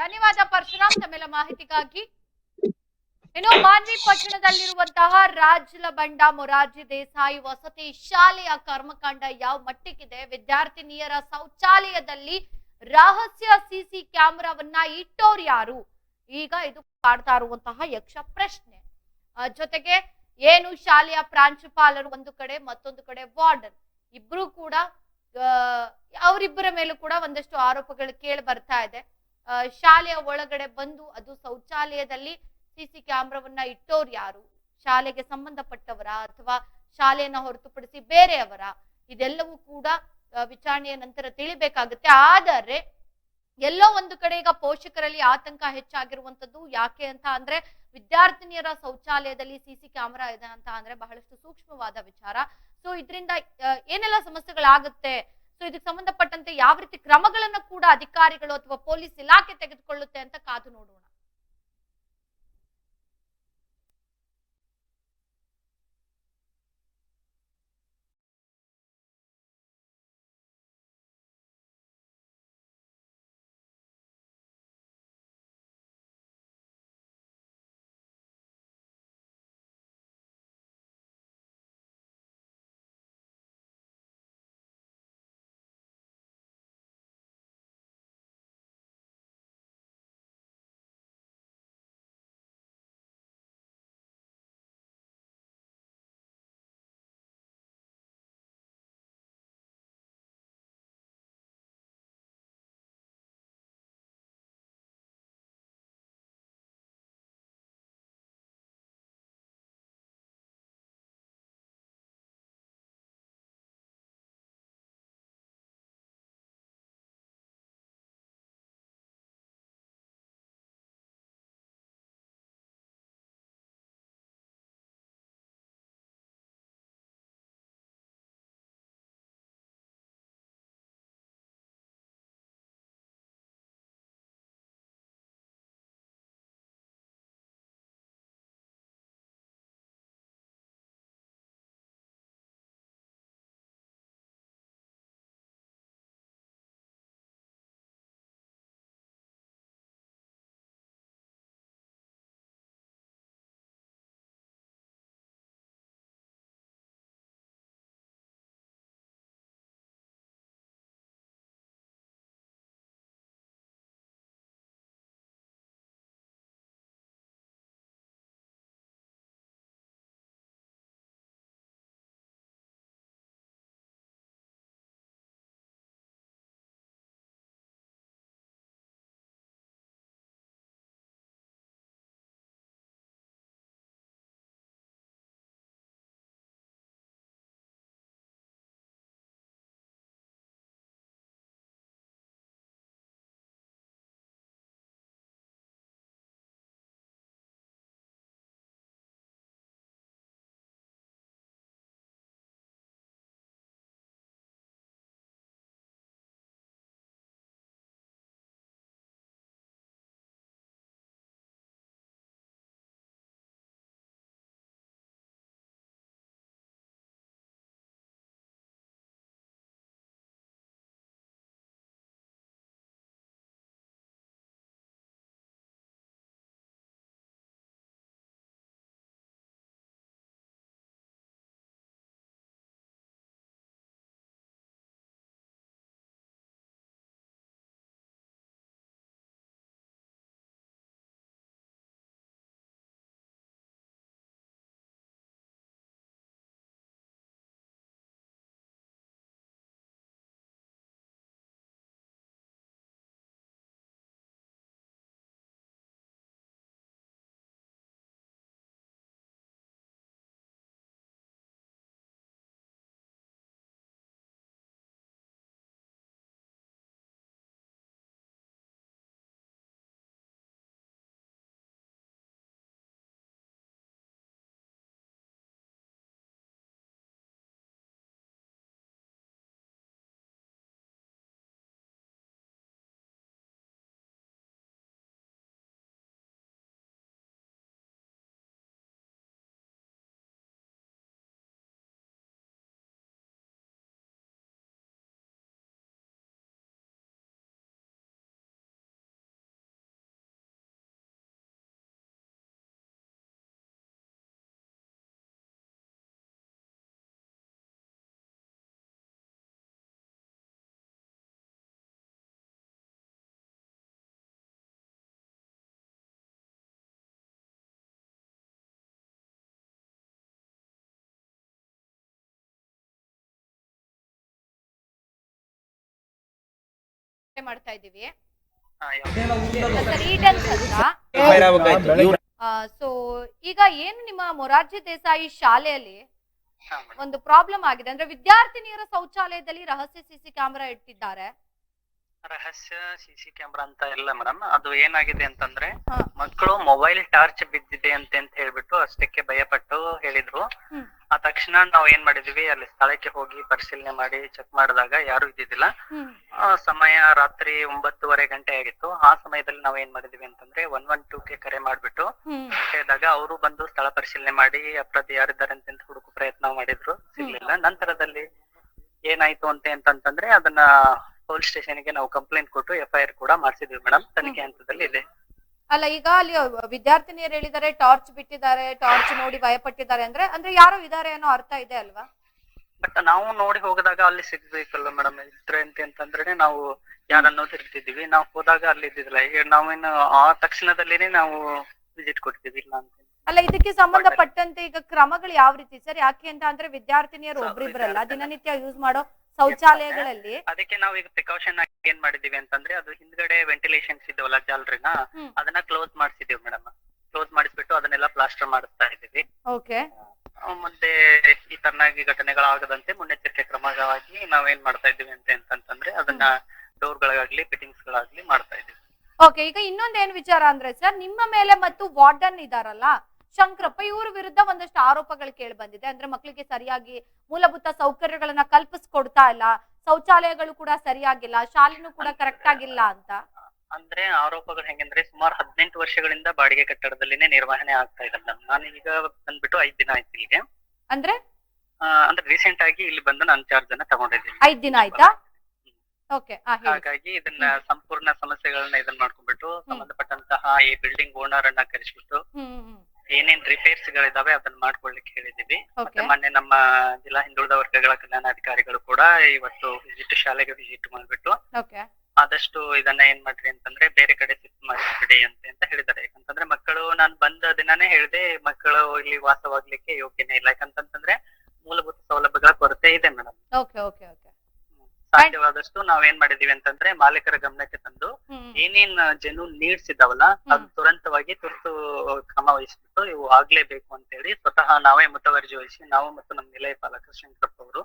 ಧನ್ಯವಾದ ಪರಶುರಾಮ್. ತಮ್ಮೆಲ್ಲ ಮಾಹಿತಿಗಾಗಿ. ಇನ್ನು ಮಾನ್ವಿ ಪಟ್ಟಣದಲ್ಲಿರುವಂತಹ ರಾಜಲಬಂಡ ಮೊರಾರ್ಜಿ ದೇಸಾಯಿ ವಸತಿ ಶಾಲೆಯ ಕರ್ಮಕಾಂಡ ಯಾವ ಮಟ್ಟಕ್ಕಿದೆ ವಿದ್ಯಾರ್ಥಿನಿಯರ ಶೌಚಾಲಯದಲ್ಲಿ ರಹಸ್ಯ ಸಿಸಿ ಕ್ಯಾಮೆರಾವನ್ನ ಇಟ್ಟೋರ್ ಯಾರು? ಈಗ ಇದು ಕಾಡ್ತಾ ಇರುವಂತಹ ಯಕ್ಷ ಪ್ರಶ್ನೆ ಜೊತೆಗೆ ಏನು ಶಾಲೆಯ ಪ್ರಾಂಶುಪಾಲರು ಒಂದು ಕಡೆ, ಮತ್ತೊಂದು ಕಡೆ ವಾರ್ಡನ್. ಇಬ್ರು ಕೂಡ ಅವರಿಬ್ಬರ ಮೇಲೂ ಕೂಡ ಒಂದಷ್ಟು ಆರೋಪಗಳು ಕೇಳಿ ಬರ್ತಾ ಇದೆ. ಶಾಲೆಯ ಒಳಗಡೆ ಬಂದು ಅದು ಶೌಚಾಲಯದಲ್ಲಿ ಸಿಸಿ ಕ್ಯಾಮ್ರಾವನ್ನ ಇಟ್ಟೋರು ಯಾರು? ಶಾಲೆಗೆ ಸಂಬಂಧಪಟ್ಟವರ ಅಥವಾ ಶಾಲೆಯನ್ನ ಹೊರತುಪಡಿಸಿ ಬೇರೆಯವರ? ಇದೆಲ್ಲವೂ ಕೂಡ ವಿಚಾರಣೆಯ ನಂತರ ತಿಳಿಬೇಕಾಗುತ್ತೆ. ಆದರೆ ಎಲ್ಲೋ ಒಂದು ಕಡೆ ಈಗ ಪೋಷಕರಲ್ಲಿ ಆತಂಕ ಹೆಚ್ಚಾಗಿರುವಂತದ್ದು ಯಾಕೆ ಅಂತ ಅಂದ್ರೆ ವಿದ್ಯಾರ್ಥಿನಿಯರ ಶೌಚಾಲಯದಲ್ಲಿ ಸಿಸಿ ಕ್ಯಾಮೆರಾ ಇದೆ ಅಂತ ಅಂದ್ರೆ ಬಹಳಷ್ಟು ಸೂಕ್ಷ್ಮವಾದ ವಿಚಾರ. ಸೊ ಇದರಿಂದ ಏನೆಲ್ಲ ಸಮಸ್ಯೆಗಳಾಗುತ್ತೆ? ಸೊ ಇದಕ್ಕೆ ಸಂಬಂಧಪಟ್ಟಂತೆ ಯಾವ ರೀತಿ ಕ್ರಮಗಳನ್ನ ಕೂಡ ಅಧಿಕಾರಿಗಳು ಅಥವಾ ಪೊಲೀಸ್ ಇಲಾಖೆ ತೆಗೆದುಕೊಳ್ಳುತ್ತೆ ಅಂತ ಕಾದು ನೋಡೋಣ. ಮಾಡ್ತಾ ಇದೀವಿ ಸೊ ಈಗ ಏನು ನಿಮ್ಮ ಮೊರಾರ್ಜಿ ದೇಸಾಯಿ ಶಾಲೆಯಲ್ಲಿ ಒಂದು ಪ್ರಾಬ್ಲಮ್ ಆಗಿದೆ. ಅಂದ್ರೆ ವಿದ್ಯಾರ್ಥಿನಿಯರ ಶೌಚಾಲಯದಲ್ಲಿ ರಹಸ್ಯ ಸಿಸಿ ಕ್ಯಾಮೆರಾ ಇಟ್ಟಿದ್ದಾರೆ. ರಹಸ್ಯ ಸಿಸಿ ಕ್ಯಾಮೆರಾ ಅಂತ ಇಲ್ಲ ಮೇಡಮ್. ಅದು ಏನಾಗಿದೆ ಅಂತಂದ್ರೆ. ಮಕ್ಕಳು ಮೊಬೈಲ್ ಟಾರ್ಚ್ ಬಿದ್ದಿದೆ ಅಂತ ಅಂತ ಹೇಳ್ಬಿಟ್ಟು ಅಷ್ಟಕ್ಕೆ ಭಯಪಟ್ಟು ಹೇಳಿದ್ರು. ಆ ತಕ್ಷಣ ನಾವ್ ಏನ್ ಮಾಡಿದ್ವಿ ಅಲ್ಲಿ ಸ್ಥಳಕ್ಕೆ ಹೋಗಿ ಪರಿಶೀಲನೆ ಮಾಡಿ ಚೆಕ್ ಮಾಡಿದಾಗ ಯಾರು ಇದ್ದಿದ್ದಿಲ್ಲ. ಸಮಯ ರಾತ್ರಿ ಒಂಬತ್ತುವರೆ ಗಂಟೆ ಆಗಿತ್ತು. ಆ ಸಮಯದಲ್ಲಿ ನಾವ್ ಏನ್ ಮಾಡಿದ್ವಿ ಅಂತಂದ್ರೆ ಒನ್ ಒನ್ ಟೂ ಗೆ ಕರೆ ಮಾಡ್ಬಿಟ್ಟು ಕೇಳಿದಾಗ ಅವರು ಬಂದು ಸ್ಥಳ ಪರಿಶೀಲನೆ ಮಾಡಿ ಅಪರಾಧಿ ಯಾರಿದ್ದಾರೆ ಅಂತ ಹುಡುಕು ಪ್ರಯತ್ನ ಮಾಡಿದ್ರು. ಸಿಗ್ಲಿಲ್ಲ. ನಂತರದಲ್ಲಿ ಏನಾಯ್ತು ಅಂತ ಅಂತಂದ್ರೆ ಅದನ್ನ ಪೊಲೀಸ್ ಸ್ಟೇಷನ್ಗೆ ನಾವು ಕಂಪ್ಲೇಂಟ್ ಕೊಟ್ಟು ಎಫ್ ಐ ಆರ್ ಕೂಡ ಮಾಡಿಸಿದ್ವಿ ಮೇಡಮ್ ತನಿಖೆ ಹಂತದಲ್ಲಿ ಇದೆ. ಅಲ್ಲ ಈಗ ಅಲ್ಲಿ ವಿದ್ಯಾರ್ಥಿನಿಯರು ಹೇಳಿದ್ದಾರೆ ಟಾರ್ಚ್ ಬಿಟ್ಟಿದ್ದಾರೆ ಟಾರ್ಚ್ ನೋಡಿ ಭಯಪಟ್ಟಿದ್ದಾರೆ ಅಂದ್ರೆ ಅಂದ್ರೆ ಯಾರೋ ಇದಾರೆ ಅನ್ನೋ ಅರ್ಥ ಇದೆ ಅಲ್ವಾ? ಬಟ್ ನಾವು ನೋಡಿ ಹೋಗದಾಗ ಅಲ್ಲಿ ಸಿಗ್ಬೇಕಲ್ಲ ಮೇಡಮ್ ಇದ್ರೆ ಅಂತ ಅಂತಂದ್ರೆ ನಾವು ಯಾರನ್ನೋ ತಿರ್ತಿದೀವಿ ನಾವು ಹೋದಾಗ ಅಲ್ಲಿ ಇದ್ದಿದ್ದಿಲ್ಲ. ಈಗ ನಾವೇನು ಆ ತಕ್ಷಣದಲ್ಲೇನೆ ನಾವು ವಿಸಿಟ್ ಕೊಡ್ತೀವಿ ಇಲ್ಲ ಅಂತ. ಅಲ್ಲ ಇದಕ್ಕೆ ಸಂಬಂಧಪಟ್ಟಂತೆ ಈಗ ಕ್ರಮಗಳು ಯಾವ ರೀತಿ? ಸರ್ ಯಾಕೆ ಅಂತ ಅಂದ್ರೆ ವಿದ್ಯಾರ್ಥಿನಿಯರು ಒಬ್ರಿಬ್ರಲ್ಲ ದಿನನಿತ್ಯ ಯೂಸ್ ಮಾಡೋ ಶೌಚಾಲಯಗಳಲ್ಲಿ ಅದಕ್ಕೆ ನಾವು ಈಗ ಪ್ರಿಕಾಷನ್ ಆಗಿ ಏನ್ ಮಾಡಿದೀವಿ ಅಂತಂದ್ರೆ ಅದು ಹಿಂದ್ಗಡೆ ವೆಂಟಿಲೇಷನ್ಸ್ ಇದಾವಲ್ಲ ಜಾಲ್ರಿನ ಅದನ್ನ ಕ್ಲೋಸ್ ಮಾಡಿಸಿದೀವಿ ಮೇಡಮ್ ಕ್ಲೋಸ್ ಮಾಡಿಸ್ಬಿಟ್ಟು ಅದನ್ನೆಲ್ಲ ಪ್ಲಾಸ್ಟರ್ ಮಾಡಿಸ್ತಾ ಇದೀವಿ ಓಕೆ ಮತ್ತೆ ಈ ತನ್ನಾಗಿ ಘಟನೆಗಳಾಗದಂತೆ ಮುನ್ನೆಚ್ಚರಿಕೆ ಕ್ರಮವಾಗಿ ನಾವೇನ್ ಮಾಡ್ತಾ ಇದ್ದೀವಿ ಅಂತ ಅಂತಂದ್ರೆ ಅದನ್ನ ಡೋರ್ಗಳಾಗ್ಲಿ ಫಿಟ್ಟಿಂಗ್ಸ್ ಗಳಾಗ್ಲಿ ಮಾಡ್ತಾ ಇದೀವಿ ಓಕೆ ಈಗ ಇನ್ನೊಂದ್ ಏನ್ ವಿಚಾರ ಅಂದ್ರೆ ಸರ್ ನಿಮ್ಮ ಮೇಲೆ ಮತ್ತು ವಾರ್ಡನ್ ಇದಾರಲ್ಲ ಶಂಕರಪ್ಪ ಇವ್ರ ವಿರುದ್ಧ ಒಂದಷ್ಟು ಆರೋಪಗಳು ಕೇಳಿ ಬಂದಿದೆ. ಅಂದ್ರೆ ಮಕ್ಕಳಿಗೆ ಸರಿಯಾಗಿ ಮೂಲಭೂತ ಸೌಕರ್ಯಗಳನ್ನ ಕಲ್ಪಿಸ್ಕೊಡ್ತಾ ಇಲ್ಲ ಶೌಚಾಲಯಗಳು ಕೂಡ ಸರಿಯಾಗಿಲ್ಲ ಶಾಲೆನೂ ಕೂಡ ಕರೆಕ್ಟ್ ಆಗಿಲ್ಲ ಅಂತ. ಅಂದ್ರೆ ಆರೋಪಗಳು ಹೆಂಗಂದ್ರೆ ಸುಮಾರು ಹದಿನೆಂಟು ವರ್ಷಗಳಿಂದ ಬಾಡಿಗೆ ಕಟ್ಟಡದಲ್ಲಿನೇ ನಿರ್ವಹಣೆ ಆಗ್ತಾ ಇದೆ ಮೇಡಮ್ ನಾನು ಈಗ ಬಂದ್ಬಿಟ್ಟು ಐದ್ ದಿನ ಆಯ್ತು ಇಲ್ಲಿಗೆ. ಅಂದ್ರೆ? ಆ, ಅಂದ್ರೆ ರೀಸೆಂಟ್ ಆಗಿ ಇಲ್ಲಿ ಬಂದು ನಾನು ಚಾರ್ಜ್ ಅನ್ನ ತಗೊಂಡಿದ್ದೀನಿ. ಐದ್ ದಿನ ಆಯ್ತಾ? ಓಕೆ ಹಾಗಾಗಿ ಇದನ್ನ ಸಂಪೂರ್ಣ ಸಮಸ್ಯೆಗಳನ್ನ ಇದನ್ನ ಮಾಡ್ಕೊಂಡ್ಬಿಟ್ಟು ಸಂಬಂಧಪಟ್ಟಂತಹ ಈ ಬಿಲ್ಡಿಂಗ್ ಓನರ್ ಅನ್ನ ಕರೆಸ್ಬಿಟ್ಟು ಏನೇನ್ ರಿಪೇರ್ಸ್ ಗಳಿದಾವೆ ಅದನ್ನ ಮಾಡ್ಕೊಳ್ಲಿಕ್ಕೆ ಹೇಳಿದೀವಿ. ಓಕೆ ಮತ್ತೆ ಮೊನ್ನೆ ನಮ್ಮ ಜಿಲ್ಲಾ ಹಿಂದುಳಿದ ವರ್ಗಗಳ ಕಲ್ಯಾಣಾಧಿಕಾರಿಗಳು ಕೂಡ ಇವತ್ತು ವಿಸಿಟ್ ಶಾಲೆಗೆ ವಿಸಿಟ್ ಮಾಡ್ಬಿಟ್ಟು ಓಕೆ ಆದಷ್ಟು ಇದನ್ನ ಏನ್ ಮಾಡ್ರಿ ಅಂತಂದ್ರೆ ಬೇರೆ ಕಡೆ ಶಿಫ್ಟ್ ಮಾಡಿಸ್ಬಿಡಿ ಅಂತ ಅಂತ ಹೇಳಿದ್ದಾರೆ. ಯಾಕಂತಂದ್ರೆ ಮಕ್ಕಳು ನಾನು ಬಂದ ದಿನಾನೇ ಹೇಳಿದೆ ಮಕ್ಕಳು ಇಲ್ಲಿ ವಾಸವಾಗ್ಲಿಕ್ಕೆ ಯೋಗ್ಯನೇ ಇಲ್ಲ. ಯಾಕಂತಂದ್ರೆ ಮೂಲಭೂತ ಸೌಲಭ್ಯಗಳ ಕೊರತೆ ಇದೆ ಮೇಡಮ್. Okay okay okay. ಸಾಧ್ಯವಾದಷ್ಟು ನಾವೇನ್ ಮಾಡಿದೀವಿ ಅಂತಂದ್ರೆ ಮಾಲೀಕರ ಗಮನಕ್ಕೆ ತಂದು ಏನೇನ್ ಜನ ನೀಡ್ಸ್ ಇದಾವಲ್ಲ ಅದು ತುರಂತವಾಗಿ ತುರ್ತು ಕ್ರಮ ವಹಿಸ್ಬಿಟ್ಟು ಇವು ಆಗ್ಲೇಬೇಕು ಅಂತ ಹೇಳಿ ಸ್ವತಃ ನಾವೇ ಮುತುವರ್ಜಿ ವಹಿಸಿ ನಾವು ಮತ್ತು ನಮ್ಮ ನಿಲಯ ಪಾಲಕ ಶಂಕರಪ್ಪ ಅವರು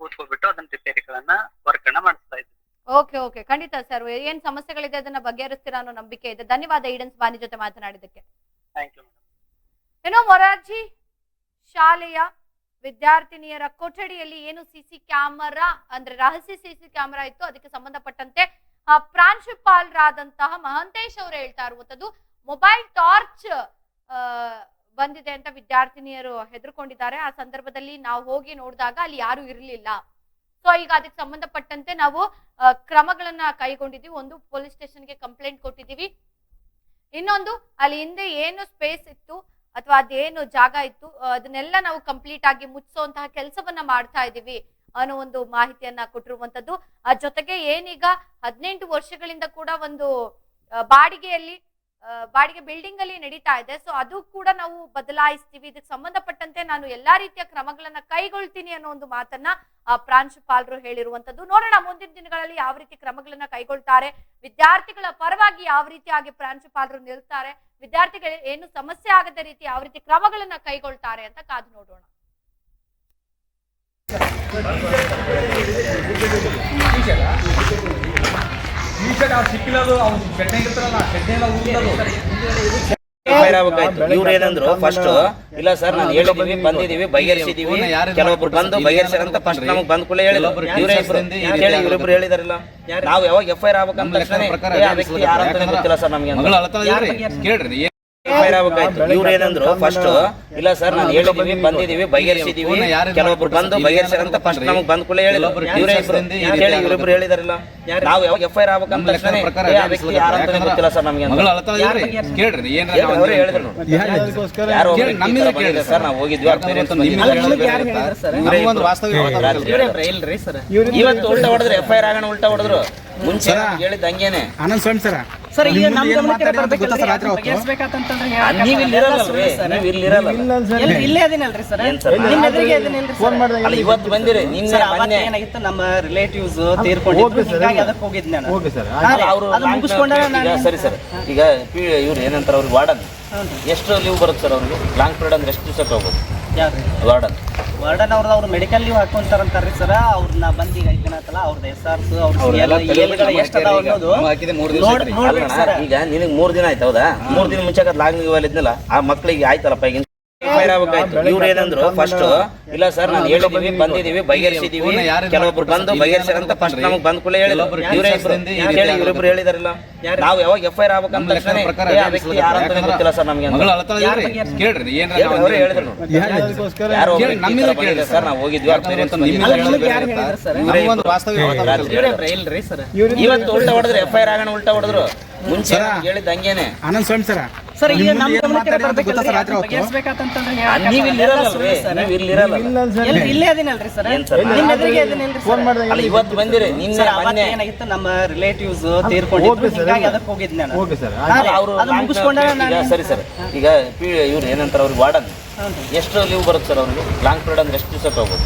ಕೂತ್ಕೊಬಿಟ್ಟು ಅದನ್ನ ರಿಪೇರಿಗಳನ್ನ ವರ್ಕನ್ನ ಮಾಡಿಸ್ತಾ ಇದ್ವಿ. ಓಕೆ ಓಕೆ ಖಂಡಿತ ಸರ್ ಏನ್ ಸಮಸ್ಯೆಗಳಿದೆ ಅದನ್ನ ಬಗೆಹರಿಸ್ತೀರಾ ಅನ್ನೋ ನಂಬಿಕೆ ಇದೆ. ಧನ್ಯವಾದ ಈಡನ್ಸ್ ಬಾನಿ ಜೊತೆ ಯು ಏನೋ ಮೊರಾರ್ಜಿ ಶಾಲೆಯ ವಿದ್ಯಾರ್ಥಿನಿಯರ ಕೊಠಡಿಯಲ್ಲಿ ಏನು ಸಿಸಿ ಕ್ಯಾಮರಾ ಅಂದ್ರೆ ರಹಸ್ಯ ಸಿಸಿ ಕ್ಯಾಮರಾ ಇತ್ತು ಅದಕ್ಕೆ ಸಂಬಂಧಪಟ್ಟಂತೆ ಆ, ಪ್ರಾಂಶುಪಾಲರಾದಂತಹ ಮಹಂತೇಶ್ ಅವರು ಹೇಳ್ತಾ ಇರುವಂತದ್ದು ಮೊಬೈಲ್ ಟಾರ್ಚ್ ಬಂದಿದೆ ಅಂತ ವಿದ್ಯಾರ್ಥಿನಿಯರು ಹೆದರ್ಕೊಂಡಿದ್ದಾರೆ. ಆ ಸಂದರ್ಭದಲ್ಲಿ ನಾವು ಹೋಗಿ ನೋಡಿದಾಗ ಅಲ್ಲಿ ಯಾರು ಇರಲಿಲ್ಲ. ಸೊ ಈಗ ಅದಕ್ಕೆ ಸಂಬಂಧಪಟ್ಟಂತೆ ನಾವು ಕ್ರಮಗಳನ್ನ ಕೈಗೊಂಡಿದ್ದೀವಿ. ಒಂದು ಪೊಲೀಸ್ ಸ್ಟೇಷನ್ಗೆ ಕಂಪ್ಲೇಂಟ್ ಕೊಟ್ಟಿದ್ದೀವಿ. ಇನ್ನೊಂದು, ಅಲ್ಲಿ ಹಿಂದೆ ಏನು ಸ್ಪೇಸ್ ಇತ್ತು ಅಥವಾ ಅದೇನು ಜಾಗ ಇತ್ತು, ಅದನ್ನೆಲ್ಲ ನಾವು ಕಂಪ್ಲೀಟ್ ಆಗಿ ಮುಚ್ಚುವಂತಹ ಕೆಲಸವನ್ನ ಮಾಡ್ತಾ ಇದ್ದೀವಿ ಅನ್ನೋ ಒಂದು ಮಾಹಿತಿಯನ್ನ ಕೊಟ್ಟಿರುವಂತದ್ದು ಆ ಜೊತೆಗೆ ಏನೀಗ ಹದಿನೆಂಟು ವರ್ಷಗಳಿಂದ ಕೂಡ ಒಂದು ಬಾಡಿಗೆಯಲ್ಲಿ ಬಾಡಿಗೆ ಬಿಲ್ಡಿಂಗ್ ಅಲ್ಲಿ ನಡೀತಾ ಇದೆ. ಸೊ ಅದು ಕೂಡ ನಾವು ಬದಲಾಯಿಸ್ತೀವಿ. ಇದಕ್ಕೆ ಸಂಬಂಧಪಟ್ಟಂತೆ ನಾನು ಎಲ್ಲಾ ರೀತಿಯ ಕ್ರಮಗಳನ್ನ ಕೈಗೊಳ್ತೀನಿ ಅನ್ನೋ ಒಂದು ಮಾತನ್ನ ಪ್ರಾಂಶುಪಾಲರು ಹೇಳಿರುವಂತದ್ದು ನೋಡೋಣ, ಮುಂದಿನ ದಿನಗಳಲ್ಲಿ ಯಾವ ರೀತಿ ಕ್ರಮಗಳನ್ನ ಕೈಗೊಳ್ತಾರೆ. ವಿದ್ಯಾರ್ಥಿಗಳ ಪರವಾಗಿ ಯಾವ ರೀತಿಯಾಗಿ ಪ್ರಾಂಶುಪಾಲರು ನಿಲ್ತಾರೆ. ವಿದ್ಯಾರ್ಥಿಗಳಿಗೆ ಏನು ಸಮಸ್ಯೆ ಆಗದ ರೀತಿ ಯಾವ ರೀತಿ ಕ್ರಮಗಳನ್ನ ಕೈಗೊಳ್ತಾರೆ ಅಂತ ಕಾದು ನೋಡೋಣ. ಟೀಶರ್ಟ್ ಅವ್ನು ಸಿಕ್ಕಿಲ್ಲದು ಅವ್ನು ಚಟ್ನಿಗಿರ್ತಾರಲ್ಲ ಚಟ್ನಿ ಎಲ್ಲ ಊರಿಲ್ಲದು ಫೈರ್ ಆಗ್ಬೇಕಾಯ್ತು. ಇವ್ರು ಏನಂದ್ರು ಫಸ್ಟ್ ಇಲ್ಲ ಸರ್ ನಾನು ಹೇಳಿದೀವಿ ಬಂದಿದೀವಿ ಬಗೆಹರಿಸಿದೀವಿ. ಕೆಲವೊಬ್ರು ಬಂದು ಬಗೆಹರಿಸಿರಂತ ಫಸ್ಟ್ ನಮ್ಗೆ ಬಂದ್ ಕೂಡಲೇ ಹೇಳಿದ್ರು. ಇವರೇ ಹೇಳಿ ಇವರಿಬ್ರು ಹೇಳಿದಾರಲ್ಲ. ನಾವು ಯಾವಾಗ ಎಫ್ ಐ ಆರ್ ಆಗ್ಬೇಕಂತ ಗೊತ್ತಿಲ್ಲ ಸರ್ ನಮ್ಗೆ ಫೈರ್ ಆಗ್ಬೇಕಾಯ್ತು. ಇವ್ರು ಏನಂದ್ರು ಫಸ್ಟ್ ಇಲ್ಲ ಸರ್ ನಾನು ಹೇಳಿದೀವಿ ಬಂದಿದೀವಿ ಬಗೆಹರಿಸಿದೀವಿ. ಕೆಲವೊಬ್ರು ಬಂದು ಬಗೆಹರಿಸಿರಂತ ಫಸ್ಟ್ ನಮಗ್ ಬಂದ ಕೂಡಲೇ ಹೇಳಿದ್ರು. ಇವರೇ ಹೇಳಿ ಇವರಿಬ್ರು ಹೇಳಿದಾರಲ್ಲ ನಾವು ಯಾವಾಗ ಎಫ್ ಐ ಆರ್ ಆಗ್ಬೇಕಂತ ತಕ್ಷಣ ವ್ಯಕ್ತಿ ಯಾರಂತ ಗೊತ್ತಿಲ್ಲ ಸರ್ ನಮ್ಗೆ ಮಗಳು ಅಳ್ತಾ ಇದ್ರಿ ಕೇಳ್ರಿ ಏನ್ ಅವರೇ ಹೇಳಿದ್ರು. ಯಾರೋ ಸರ್ ನಾವು ಹೋಗಿದ್ವಿ ಇವತ್ತು ಉಲ್ಟಾ ಹೊಡೆದ್ರೆ ಎಫ್ ಐ ಆರ್ ಆಗೋಣ ಉಲ್ಟಾ ಹೊಡೆದ್ರು. ಮುಂಚೆ ಹೇಳಿದ್ದು ಹಂಗೇನೆ. ಆನಂದ್ ಸ್ವಾಮಿ ಸರ ಸರ್ ಈಗ ನಮ್ಮ ಗಮನಕ್ಕೆ ಬರಬೇಕಲ್ಲ ಸರ್ ರಾತ್ರಿ? ಬಗೆಹರಿಸ್ಬೇಕಂತಂದ್ರೆ ಹೇಳಕ್ಕೆ ನೀವ್ ಇಲ್ಲಿ. ಇರಲ್ಲ ಸರ್. ನೀವ್ ಇಲ್ಲಿ ಇರಲ್ಲ. ಎಲ್ಲಿ- ಇಲ್ಲೇ. ಅದಿನಲ್ರಿ ಸರ್? ನಿಮ್ಮ ಎದುರಿಗೆ ಅದೀನಲ್ರಿ ಸರ್? ಅಲ್ಲ ಇವತ್ತು ಬಂದಿರಿ ನಿನ್ನೆ ಮೊನ್ನೆ ಏನಾಗಿತ್ತು? ನಮ್ಮ ರಿಲೇಟಿವ್ಸ್ ತೀರ್ಕೊಂಡಿದ್ರು. ಹೀಗಾಗಿ ಅದಕ್ಕೆ ಹೋಗಿದ್ ನಾನು. ಹಾ ಸರ್ ಅವರು ಅದು ಮುಗಿಸ್ಕೊಂಡಾಗ ನಾನು ಸರಿ ಸರ್ ಈಗ ಇವ್ರು ಏನಂತಾರೆ ಅವ್ರಿಗೆ ವಾರ್ಡನ್. ಎಷ್ಟು ಲೀವ್ ಬರುತ್ತೆ ಸರ್ ಅವ್ರಿಗೆ? ಲಾಂಗ್ ಪೀರಿಯಡ್ ಅಂದ್ರೆ ಎಷ್ಟು ದಿವಸಕ್ಕೆ ಹೋಗ್ಬೋದು? ಯಾ ವಾರ್ಡನ್. ವಾರ್ಡನ್ ಅವ್ರದ್ದು ಅವ್ರು ಮೆಡಿಕಲ್ ಲೀವ್ ಹಾಕೊಂತಾರಂತಾರ್ರಿ ಸರ್ ಅವ್ರನ್ನ ಬಂದ್ ಈಗ ಐದು ದಿನ ಆತಲ್ಲ ಅವ್ರದ್ದು ಎಸ್ ಅವ್ರ ಎಷ್ಟು ಅದಾವ ಅನ್ನೋದು ಸರ್ ಈಗ ನಿನಗೆ ಮೂರ್ ದಿನ ಆಯ್ತು ಹೌದಾ? ಮೂರ್ ದಿನ ಮುಂಚೆ ಲಾಗ್ನಿಗೆ ಇದ್ನಲ್ಲ ಆ ಮಕ್ಳಿಗೆ ಆಯ್ತಲ್ಲಪ್ಪ ಈಗ ಫೈರ್ ಆಗ್ಬೇಕಾಯ್ತು ಇವ್ರು ಏನಂದ್ರು ಫಸ್ಟ್ ಇಲ್ಲ ಸರ್ ನಾನು ಹೇಳಿದೀವಿ ಬಂದಿದೀವಿ ಬಗೆಹರಿಸಿದೀವಿ. ಕೆಲವೊಬ್ರು ಬಂದು ಬಗೆಹರಿಸ್ಯಾರ ಅಂತ ಫಸ್ಟ್ ನಮಗೆ ಬಂದ್ ಕೂಡಲೇ ಹೇಳಿದ್ರು. ಇವರೇ ಇಬ್ರು ಹೇಳಿ ಇವ್ರಿಬ್ರು ಹೇಳಿದಾರಲ್ಲ. ನಾವು ಯಾವಾಗ ಎಫ್ ಐ ಆರ್ ಆಗ್ಬೇಕಂತ ತಕ್ಷಣ ವ್ಯಕ್ತಿ ಯಾರು ಅಂತಾನೆ ಗೊತ್ತಿಲ್ಲ ಸರ್ ನಮಗೆ ಕೇಳ್ರಿ ಅವ್ರೇ ಹೇಳಿದ್ರು ಯಾರು ಸರ್ ನಾವು ಹೋಗಿದ್ವಿ ಇವತ್ತು ಉಲ್ಟಾ ಹೊಡೆದ್ರು ಎಫ್ ಐ ಆರ್ ಆಗೋಣ ಉಲ್ಟಾ ಹೊಡೆದ್ರು. ಮುಂಚೆ ಹೇಳಿದ್ದಂಗೆನೆ ಹಂಗೇನೆ. ಆನಂದ್ ಸ್ವಾಮಿ ಸರ ಸರ್ ಈಗ ನಿಮ್ದು ನಮ್ ಗಮನಕ್ಕೆ ಮಾತಾಡಿದ್ರು ಸರ್ ರಾತ್ರಿ ಅದನ್ನ ಹೊತ್ತು? ಬಗೆಹರಿಸ್ಬೇಕಂತಂದ್ರೆ ಹೇಳಕ್ಕೆ ನೀವ್ ಇಲ್ಲಿ ಇರಲ್ಲ ಸುಳ್ಳು ಸರ್. ನೀವ್ ಇಲ್ಲಿ ಇರಲ್ಲ ಎಲ್ಲಿ- ಇಲ್ಲೇ ಅದೀನಲ್ರಿ ಸರ್. ಸರ್? ನಿಮ್ಮ ಎದುರಿಗೆ ಅದೀನಲ್ರಿ ಸರ್. ಅಲ್ಲ ಇವತ್ತು ಬಂದಿರಿ ನಿನ್ನೆ ಮೊನ್ನೆ. ಏನಾಗಿತ್ತು? ನಮ್ಮ ರಿಲೇಟಿವ್ಸ್ ತೀರ್ಕೊಂಡಿದ್ರು. ಹೀಗಾಗಿ ಅದಕ್ಕೆ ಹೋಗಿದ್ದೆ ನಾನು. ಓಕೆ ಅವರು ಅದು ಸರಿ ಸರ್ ಈಗ ಇವ್ರು ಏನಂತಾರ ಅವ್ರಿಗೆ ವಾರ್ಡನ್. ಎಷ್ಟು ಲೀವ್ ಬರುತ್ತೆ ಸರ್ ಅವ್ರಿಗೆ? ಲಾಂಗ್ ಪೀರಿಯಡ್ ಅಂದ್ರೆ ಎಷ್ಟು ದಿವಸ ಹೋಗೋದು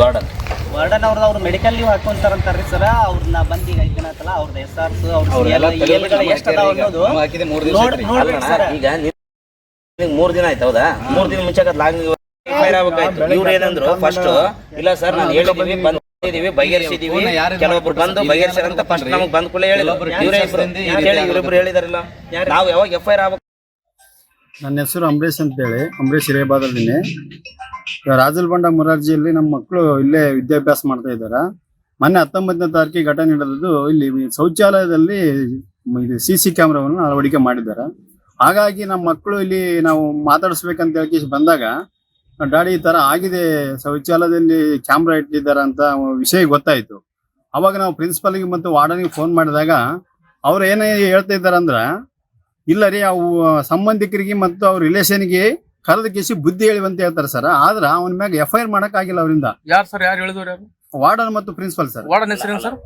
ವಾರ್ಡನ್. ವಾರ್ಡನ್ ಅವ್ರದ್ದು ಅವ್ರು ಮೆಡಿಕಲ್ ಲೀವ್ ಹಾಕೊಂತಾರಂತಾರ್ರಿ ಸರ್. ಅವ್ರನ್ನ ಬಂದ್ ಈಗ ಐದ್ ದಿನ ಆತಲ್ಲ ಅವ್ರದ್ದು ಎಸ್ ಆರ್ಸ್ ಅವ್ರ ಎಷ್ಟು ಅದಾವ ಅನ್ನೋದು ದಿವಸ ಸರ್. ಈಗ ಮೂರ್ ದಿನ ಆಯ್ತು ಹೌದಾ? ಮೂರ್ ದಿನ ಮುಂಚೆ ಲಾಂಗ್ ಫೈರ್ ಆಗ್ಬೇಕಾಯ್ತು. ಇವ್ರು ಏನಂದ್ರು ಫಸ್ಟ್ ಇಲ್ಲ ಸರ್ ನಾನು ಹೇಳಿದೀವಿ ಬಂದಿದೀವಿ ಬಗೆಹರಿಸಿದೀವಿ. ಕೆಲವೊಬ್ರು ಬಂದು ಬಗೆಹರಿಸ್ಯಾರ ಅಂತ ಫಸ್ಟ್ ನಮಗೆ ಬಂದ್ ಕೂಡ ಹೇಳಿದ್ರು. ಇವರೇ ಇಬ್ರು. ಹೇಳಿ ಇವರಿಬ್ರು ಹೇಳಿದಾರಲ್ಲ? ನಾವು ಯಾವಾಗ ಎಫ್ ಐ ಆರ್ ಆಗ್ಬೇಕು? ನನ್ನ ಹೆಸರು ಅಂಬರೀಶ್ ಅಂತೇಳಿ. ಅಂಬರೀಶ್ ಹಿರೇಬಾದಲ್ಲಿನಿ ರಾಜಲ್ ಬಂಡ ಮುರಾರ್ಜಿಯಲ್ಲಿ ನಮ್ಮ ಮಕ್ಕಳು ಇಲ್ಲೇ ವಿದ್ಯಾಭ್ಯಾಸ ಮಾಡ್ತಾ ಇದ್ದಾರೆ. ಮೊನ್ನೆ ಹತ್ತೊಂಬತ್ತನೇ ತಾರೀಕಿಗೆ ಘಟನೆ ನಡೆದು ಇಲ್ಲಿ ಶೌಚಾಲಯದಲ್ಲಿ ಸಿ ಸಿ ಕ್ಯಾಮ್ರಾವನ್ನು ಅಳವಡಿಕೆ ಮಾಡಿದ್ದಾರೆ. ಹಾಗಾಗಿ ನಮ್ಮ ಮಕ್ಕಳು ಇಲ್ಲಿ ನಾವು ಮಾತಾಡಿಸ್ಬೇಕಂತ ಹೇಳಿ ಬಂದಾಗ, ಡ್ಯಾಡಿ, ಈ ತರ ಆಗಿದೆ, ಶೌಚಾಲಯದಲ್ಲಿ ಕ್ಯಾಮ್ರಾ ಇಟ್ಟಿದ್ದಾರೆ ಅಂತ ವಿಷಯ ಗೊತ್ತಾಯ್ತು. ಅವಾಗ ನಾವು ಪ್ರಿನ್ಸಿಪಲ್ಗೆ ಮತ್ತು ವಾರ್ಡನ್ಗೆ ಫೋನ್ ಮಾಡಿದಾಗ, ಅವ್ರು ಏನೇ ಹೇಳ್ತಾ ಇದ್ದಾರೆ ಅಂದ್ರೆ ಇಲ್ಲ ರೀ, ಅವು ಸಂಬಂಧಿಕರಿಗೆ ಮತ್ತು ಅವ್ರ ರಿಲೇಷನ್ಗೆ ಕರೆದ ಕೇಸಿ ಬುದ್ಧಿ ಹೇಳಿ ಅಂತ ಹೇಳ್ತಾರೆ ಸರ್. ಆದ್ರ ಅವನ ಮ್ಯಾಗ ಎಫ್ ಐ ಆರ್ ಮಾಡಕ್ ಆಗಿಲ್ಲ ಅವರಿಂದ. ಯಾರು ಸರ್ ಯಾರು ಹೇಳಿದವ್ರು ಯಾರು? ವಾರ್ಡನ್ ಮತ್ತು ಪ್ರಿನ್ಸಿಪಲ್ ಸರ್. ವಾರ್ಡನ್ ಹೆಸರೇನು ಸರ್?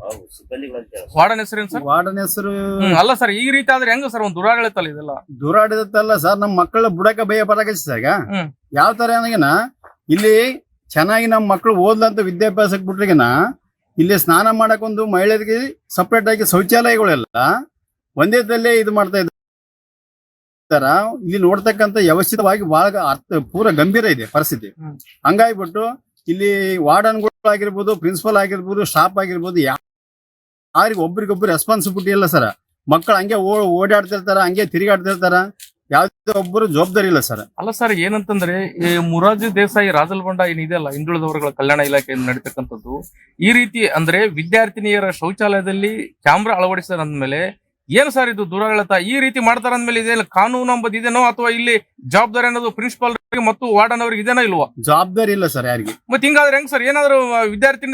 ವಾರ್ಡನ್ ಹೆಸರೇನು ಸರ್? ವಾರ್ಡನ್ ಹೆಸರು ಹ್ಮ್ ಅಲ್ಲ ಸರ್ ಈ ರೀತಿ ಆದ್ರೆ ಹೆಂಗ ಸರ್ ಒಂದು ದುರಾಡಳಿತಲ್ಲ ಇದೆಲ್ಲ? ದೂರಾಡಿದತ್ತಲ್ಲ ಸರ್ ನಮ್ಮ ಮಕ್ಕಳ ಬುಡಕ ಭಯ ಬರಕ ಸರ್ ಈಗ. ಹ್ಮ್. ಯಾವ ತರ ಏನಾಗಿನ ಇಲ್ಲಿ ಚೆನ್ನಾಗಿ ನಮ್ಮ ಮಕ್ಕಳು ಓದ್ಲಂತ ವಿದ್ಯಾಭ್ಯಾಸಕ್ಕೆ ಬಿಟ್ರಿಗಿನ ಇಲ್ಲಿ ಸ್ನಾನ ಮಾಡಕ್ ಒಂದು ಮಹಿಳೆಯರಿಗೆ ಸಪ್ರೇಟ್ ಆಗಿ ಶೌಚಾಲಯಗಳೆಲ್ಲ ಒಂದೇ ತಲ್ಲೇ ಇದು ಮಾಡ್ತಾ ಇದ್ದಾರ. ಇಲ್ಲಿ ನೋಡ್ತಕ್ಕಂತ ವ್ಯವಸ್ಥಿತವಾಗಿ ಬಹಳ ಅರ್ಥ ಪೂರ ಗಂಭೀರ ಇದೆ ಪರಿಸ್ಥಿತಿ. ಹಂಗಾಗ್ಬಿಟ್ಟು ಇಲ್ಲಿ ವಾರ್ಡನ್ಗಳು ಆಗಿರ್ಬೋದು ಪ್ರಿನ್ಸಿಪಲ್ ಆಗಿರ್ಬೋದು ಸ್ಟಾಫ್ ಆಗಿರ್ಬೋದು ಯಾರಿಗೆ ಒಬ್ರಿಗೊಬ್ರು ರೆಸ್ಪಾನ್ಸಿಬಿಲಿಟಿ ಇಲ್ಲ ಸರ್. ಮಕ್ಕಳು ಹಂಗೆ ಓಡಾಡ್ತಿರ್ತಾರ ಹಂಗೆ ತಿರುಗಾಡ್ತಿರ್ತಾರ. ಯಾವ್ದೇ ಒಬ್ಬರು ಜವಾಬ್ದಾರಿ ಇಲ್ಲ ಸರ್. ಅಲ್ಲ ಸರ್ ಏನಂತಂದ್ರೆ ಈ ಮುರಾಜಿ ದೇಸಾಯಿ ರಾಜಲ್ ಬಂಡ ಏನಿದೆಯಲ್ಲ ಹಿಂದುಳಿದ ವರ್ಗಗಳ ಕಲ್ಯಾಣ ಇಲಾಖೆಯಿಂದ ನಡೀತಕ್ಕಂಥದ್ದು. ಈ ರೀತಿ ಅಂದ್ರೆ ವಿದ್ಯಾರ್ಥಿನಿಯರ ಶೌಚಾಲಯದಲ್ಲಿ ಕ್ಯಾಮ್ರಾ ಅಳವಡಿಸಿದ ಅಂದ್ಮೇಲೆ ಏನು ಸರ್ ಇದು ದುರಾಡಳಿತ? ಈ ರೀತಿ ಮಾಡ್ತಾರ ಅಂದ್ಮೇಲೆ ಇದೇನು ಕಾನೂನು ಅಂಬದ್ ಇದೇನೋ ಅಥವಾ ಇಲ್ಲಿ ಜವಾಬ್ದಾರಿ ಅನ್ನೋದು ಪ್ರಿನ್ಸಿಪಾಲ್ ಮತ್ತು ವಾರ್ಡನ್ ಅವ್ರಿಗೆ ಇದೇನೋ ಇಲ್ವಾ? ಜವಾಬ್ದಾರಿ ಇಲ್ಲ ಸರ್ ಯಾರಿಗೆ. ಮತ್ತೆ ಹಿಂಗಾದ್ರೆ ಹೆಂಗ್ ಸರ್? ಏನಾದ್ರು ವಿದ್ಯಾರ್ಥಿ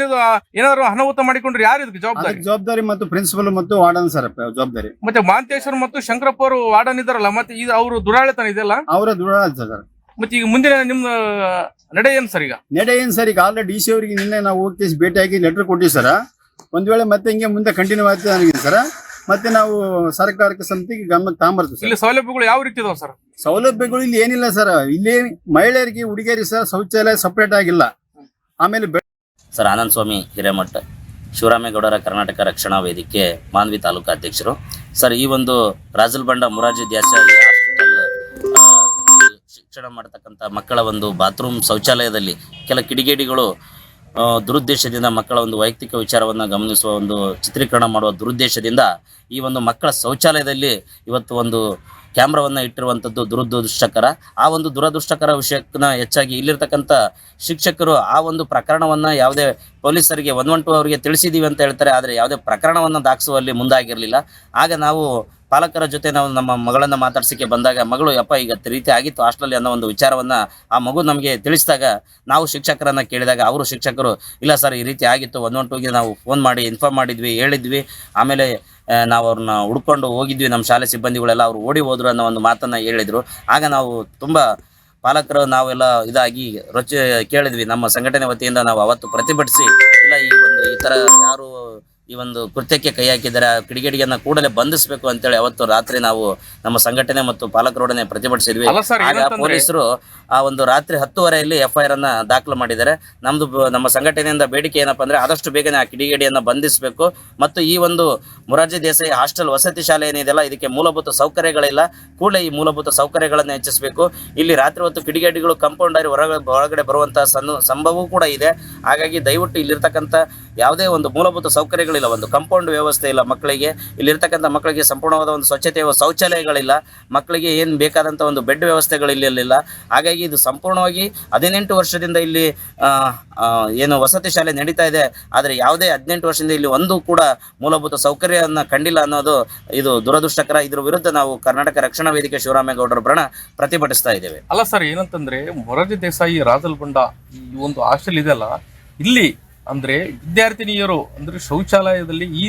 ಏನಾದ್ರು ಅನಾಹುತ ಮಾಡಿಕೊಂಡ್ರೆ ಯಾರು ಇದಕ್ಕೆ ಜವಾಬ್ದಾರಿ? ಜವಾಬ್ದಾರಿ ಮತ್ತು ಪ್ರಿನ್ಸಿಪಲ್ ಮತ್ತು ವಾರ್ಡನ್ ಸರ್ ಜವಾಬ್ದಾರಿ. ಮತ್ತೆ ಮಾಂತೇಶ್ವರ್ ಮತ್ತು ಶಂಕರಪ್ಪ ಅವರು ವಾರ್ಡನ್ ಇದಾರಲ್ಲ ಮತ್ತೆ ಇದು ಅವರು ದುರಾಳತನ ಇದೆಲ್ಲ ಅವರ ದುರಾಡಳಿತ ಸರ್. ಮತ್ತೆ ಈಗ ಮುಂದಿನ ನಿಮ್ಮ ನಡೆ ಏನ್ ಸರ್ ಈಗ? ನಡೆ ಏನ್ ಸರ್? ಈಗ ಆಲ್ರೆಡಿ ಡಿ ಸಿ ಅವರಿಗೆ ನಿನ್ನೆ ನಾವು ಹೋಗ್ತೀವಿ ಭೇಟಿಯಾಗಿ ಲೆಟರ್ ಕೊಟ್ಟಿವಿ ಸರ್. ಒಂದ್ ವೇಳೆ ಮತ್ತೆ ಹಿಂಗೆ ಮುಂದೆ ಕಂಟಿನ್ಯೂ ಆಗ್ತದೆ ನನಗೆ ಸರ್. ಮತ್ತೆ ನಾವು ಸರ್ಕಾರಕ್ಕೆ ಸಮಿತಿಗೆ ಗಮನಕ್ಕೆ ತಗೊಂಡ್ಬರ್ತೀವಿ ಸರ್. ಇಲ್ಲಿ ಸೌಲಭ್ಯಗಳು ಯಾವ ರೀತಿ ಇದಾವೆ ಸರ್? ಸೌಲಭ್ಯಗಳು ಇಲ್ಲಿ ಏನಿಲ್ಲ ಸರ್. ಇಲ್ಲಿ ಮಹಿಳೆಯರಿಗೆ ಹುಡುಗಿಯರಿಗೆ ಸರ್ ಶೌಚಾಲಯ ಸಪ್ರೇಟ್ ಆಗಿಲ್ಲ. ಆಮೇಲೆ ಸರ್ ಆನಂದ್ ಸ್ವಾಮಿ ಹಿರೇಮಠ ಶಿವರಾಮೇಗೌಡರ ಕರ್ನಾಟಕ ರಕ್ಷಣಾ ವೇದಿಕೆ ಮಾನ್ವಿ ತಾಲೂಕಾ ಅಧ್ಯಕ್ಷರು. ಸರ್ ಈ ಒಂದು ರಾಜಲ್ ಬಂಡ ಮುರಾರ್ಜಿ ದೇಸಾಯಿ ಹಾಸ್ಪಿಟಲ್ ಆ, ಶಿಕ್ಷಣ ಮಾಡತಕ್ಕಂಥ ಮಕ್ಕಳ ಒಂದು ಬಾತ್ರೂಮ್ ಶೌಚಾಲಯದಲ್ಲಿ ಕೆಲ ಕಿಡಿಗೇಡಿಗಳು ದುರುದ್ದೇಶದಿಂದ ಮಕ್ಕಳ ಒಂದು ವೈಯಕ್ತಿಕ ವಿಚಾರವನ್ನು ಗಮನಿಸುವ ಒಂದು ಚಿತ್ರೀಕರಣ ಮಾಡುವ ದುರುದ್ದೇಶದಿಂದ ಈ ಒಂದು ಮಕ್ಕಳ ಶೌಚಾಲಯದಲ್ಲಿ ಇವತ್ತು ಒಂದು ಕ್ಯಾಮ್ರಾವನ್ನು ಇಟ್ಟಿರುವಂಥದ್ದು ದುರದೃಷ್ಟಕರ ಆ ಒಂದು ದುರದೃಷ್ಟಕರ ವಿಷಯಕ್ಕನ್ನ ಹೆಚ್ಚಾಗಿ ಇಲ್ಲಿರ್ತಕ್ಕಂಥ ಶಿಕ್ಷಕರು ಆ ಒಂದು ಪ್ರಕರಣವನ್ನು ಯಾವುದೇ ಪೊಲೀಸರಿಗೆ ಒನ್ ಒನ್ ಟು ಅವರಿಗೆ ತಿಳಿಸಿದ್ದೀವಿ ಅಂತ ಹೇಳ್ತಾರೆ. ಆದರೆ ಯಾವುದೇ ಪ್ರಕರಣವನ್ನು ದಾಖಿಸುವಲ್ಲಿ ಮುಂದಾಗಿರಲಿಲ್ಲ. ಆಗ ನಾವು ಪಾಲಕರ ಜೊತೆ ನಾವು ನಮ್ಮ ಮಗಳನ್ನು ಮಾತಾಡ್ಸೋಕ್ಕೆ ಬಂದಾಗ, ಮಗಳು, ಯಪ್ಪ, ಈಗ ರೀತಿ ಆಗಿತ್ತು ಹಾಸ್ಟೆಲಲ್ಲಿ ಅನ್ನೋ ಒಂದು ವಿಚಾರವನ್ನು ಆ ಮಗು ನಮಗೆ ತಿಳಿಸಿದಾಗ, ನಾವು ಶಿಕ್ಷಕರನ್ನು ಕೇಳಿದಾಗ ಅವರು ಶಿಕ್ಷಕರು, ಇಲ್ಲ ಸರ್, ಈ ರೀತಿ ಆಗಿತ್ತು ಒನ್ ಒನ್ ಟೂಗೆ ನಾವು ಫೋನ್ ಮಾಡಿ ಇನ್ಫಾರ್ಮ್ ಮಾಡಿದ್ವಿ, ಹೇಳಿದ್ವಿ. ಆಮೇಲೆ ನಾವು ಅವ್ರನ್ನ ಹುಡ್ಕೊಂಡು ಹೋಗಿದ್ವಿ ನಮ್ಮ ಶಾಲೆ ಸಿಬ್ಬಂದಿಗಳೆಲ್ಲ ಅವರು ಓಡಿ ಹೋದ್ರು ಅನ್ನೋ ಒಂದು ಮಾತನ್ನು ಹೇಳಿದರು. ಆಗ ನಾವು ತುಂಬ ಪಾಲಕರು ನಾವೆಲ್ಲ ಇದಾಗಿ ರೊಚ್ಚ ಕೇಳಿದ್ವಿ. ನಮ್ಮ ಸಂಘಟನೆ ವತಿಯಿಂದ ನಾವು ಅವತ್ತು ಪ್ರತಿಭಟಿಸಿ, ಇಲ್ಲ, ಈ ಒಂದು ಈ ಥರ ಯಾರು ಈ ಒಂದು ಕೃತ್ಯಕ್ಕೆ ಕೈ ಹಾಕಿದ್ದಾರೆ ಆ ಕಿಡಿಗೇಡಿಯನ್ನ ಕೂಡಲೇ ಬಂಧಿಸಬೇಕು ಅಂತೇಳಿ ಅವತ್ತು ರಾತ್ರಿ ನಾವು ನಮ್ಮ ಸಂಘಟನೆ ಮತ್ತು ಪಾಲಕರೊಡನೆ ಪ್ರತಿಭಟಿಸಿದ್ವಿ. ಆಗ ಪೊಲೀಸರು ಆ ಒಂದು ರಾತ್ರಿ ಹತ್ತುವರೆಯಲ್ಲಿ ಎಫ್ ಐ ಆರ್ ಅನ್ನ ದಾಖಲು ಮಾಡಿದ್ದಾರೆ. ನಮ್ದು ನಮ್ಮ ಸಂಘಟನೆಯಿಂದ ಬೇಡಿಕೆ ಏನಪ್ಪಾ ಅಂದ್ರೆ ಆದಷ್ಟು ಬೇಗನೆ ಆ ಕಿಡಿಗೇಡಿಯನ್ನ ಬಂಧಿಸಬೇಕು. ಮತ್ತು ಈ ಒಂದು ಮೊರಾರ್ಜಿ ದೇಸಾಯಿ ಹಾಸ್ಟೆಲ್ ವಸತಿ ಶಾಲೆ ಏನಿದೆಯಲ್ಲ ಇದಕ್ಕೆ ಮೂಲಭೂತ ಸೌಕರ್ಯಗಳಿಲ್ಲ. ಕೂಡಲೇ ಈ ಮೂಲಭೂತ ಸೌಕರ್ಯಗಳನ್ನು ಹೆಚ್ಚಿಸಬೇಕು. ಇಲ್ಲಿ ರಾತ್ರಿ ಹೊತ್ತು ಕಿಡಿಗೇಡಿಗಳು ಕಂಪೌಂಡ್ ಆಗಿ ಹೊರಗಡೆ ಒಳಗಡೆ ಬರುವಂತಹ ಸಂಭವವೂ ಕೂಡ ಇದೆ. ಹಾಗಾಗಿ ದಯವಿಟ್ಟು ಇಲ್ಲಿರ್ತಕ್ಕಂಥ ಯಾವುದೇ ಒಂದು ಮೂಲಭೂತ ಸೌಕರ್ಯಗಳಿಲ್ಲ ಒಂದು ಕಾಂಪೌಂಡ್ ವ್ಯವಸ್ಥೆ ಇಲ್ಲ. ಮಕ್ಕಳಿಗೆ, ಇಲ್ಲಿರ್ತಕ್ಕಂಥ ಮಕ್ಕಳಿಗೆ ಸಂಪೂರ್ಣವಾದ ಒಂದು ಸ್ವಚ್ಛತೆಯ ಶೌಚಾಲಯಗಳಿಲ್ಲ. ಮಕ್ಕಳಿಗೆ ಏನು ಬೇಕಾದಂಥ ಒಂದು ಬೆಡ್ ವ್ಯವಸ್ಥೆಗಳು ಇಲ್ಲಿ ಇರಲಿಲ್ಲ. ಹಾಗಾಗಿ ಇದು ಸಂಪೂರ್ಣವಾಗಿ ಹದಿನೆಂಟು ವರ್ಷದಿಂದ ಇಲ್ಲಿ ಏನು ವಸತಿ ಶಾಲೆ ನಡೀತಾ ಇದೆ. ಆದರೆ ಯಾವುದೇ ಹದಿನೆಂಟು ವರ್ಷದಿಂದ ಇಲ್ಲಿ ಒಂದು ಕೂಡ ಮೂಲಭೂತ ಸೌಕರ್ಯವನ್ನು ಕಂಡಿಲ್ಲ ಅನ್ನೋದು ಇದು ದುರದೃಷ್ಟಕರ. ಇದ್ರ ವಿರುದ್ಧ ನಾವು ಕರ್ನಾಟಕ ರಕ್ಷಣಾ ವೇದಿಕೆ ಶಿವರಾಮೇಗೌಡರ ಬಣ ಪ್ರತಿಭಟಿಸ್ತಾ ಇದ್ದೇವೆ. ಅಲ್ಲ ಸರ್, ಏನಂತಂದ್ರೆ ಮೊರಾರ್ಜಿ ದೇಸಾಯಿ ರಾಜಲ್ ಬಂಡ ಈ ಒಂದು ಹಾಸ್ಟೆಲ್ ಇದೆಯಲ್ಲ, ಇಲ್ಲಿ ಅಂದ್ರೆ ವಿದ್ಯಾರ್ಥಿನಿಯರು ಅಂದ್ರೆ ಶೌಚಾಲಯದಲ್ಲಿ ಈ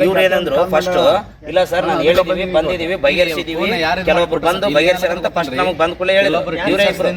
ಇವ್ರು ಏನಂದ್ರು ಫಸ್ಟ್ ಇಲ್ಲ ಸರ್ ನಾನು ಹೇಳಿದೀವಿ ಬಂದಿದೀವಿ ಬಗೆಹರಿಸಿದೀವಿ ಕೆಲವೊಬ್ರು ಬಂದು ಬಗೆಹರಿಸಿರಂತ ಫಸ್ಟ್ ನಮಗೆ ಬಂದ್ ಕೂಡ ಹೇಳಿದ್ರು ಇವರೇ ಇಬ್ರು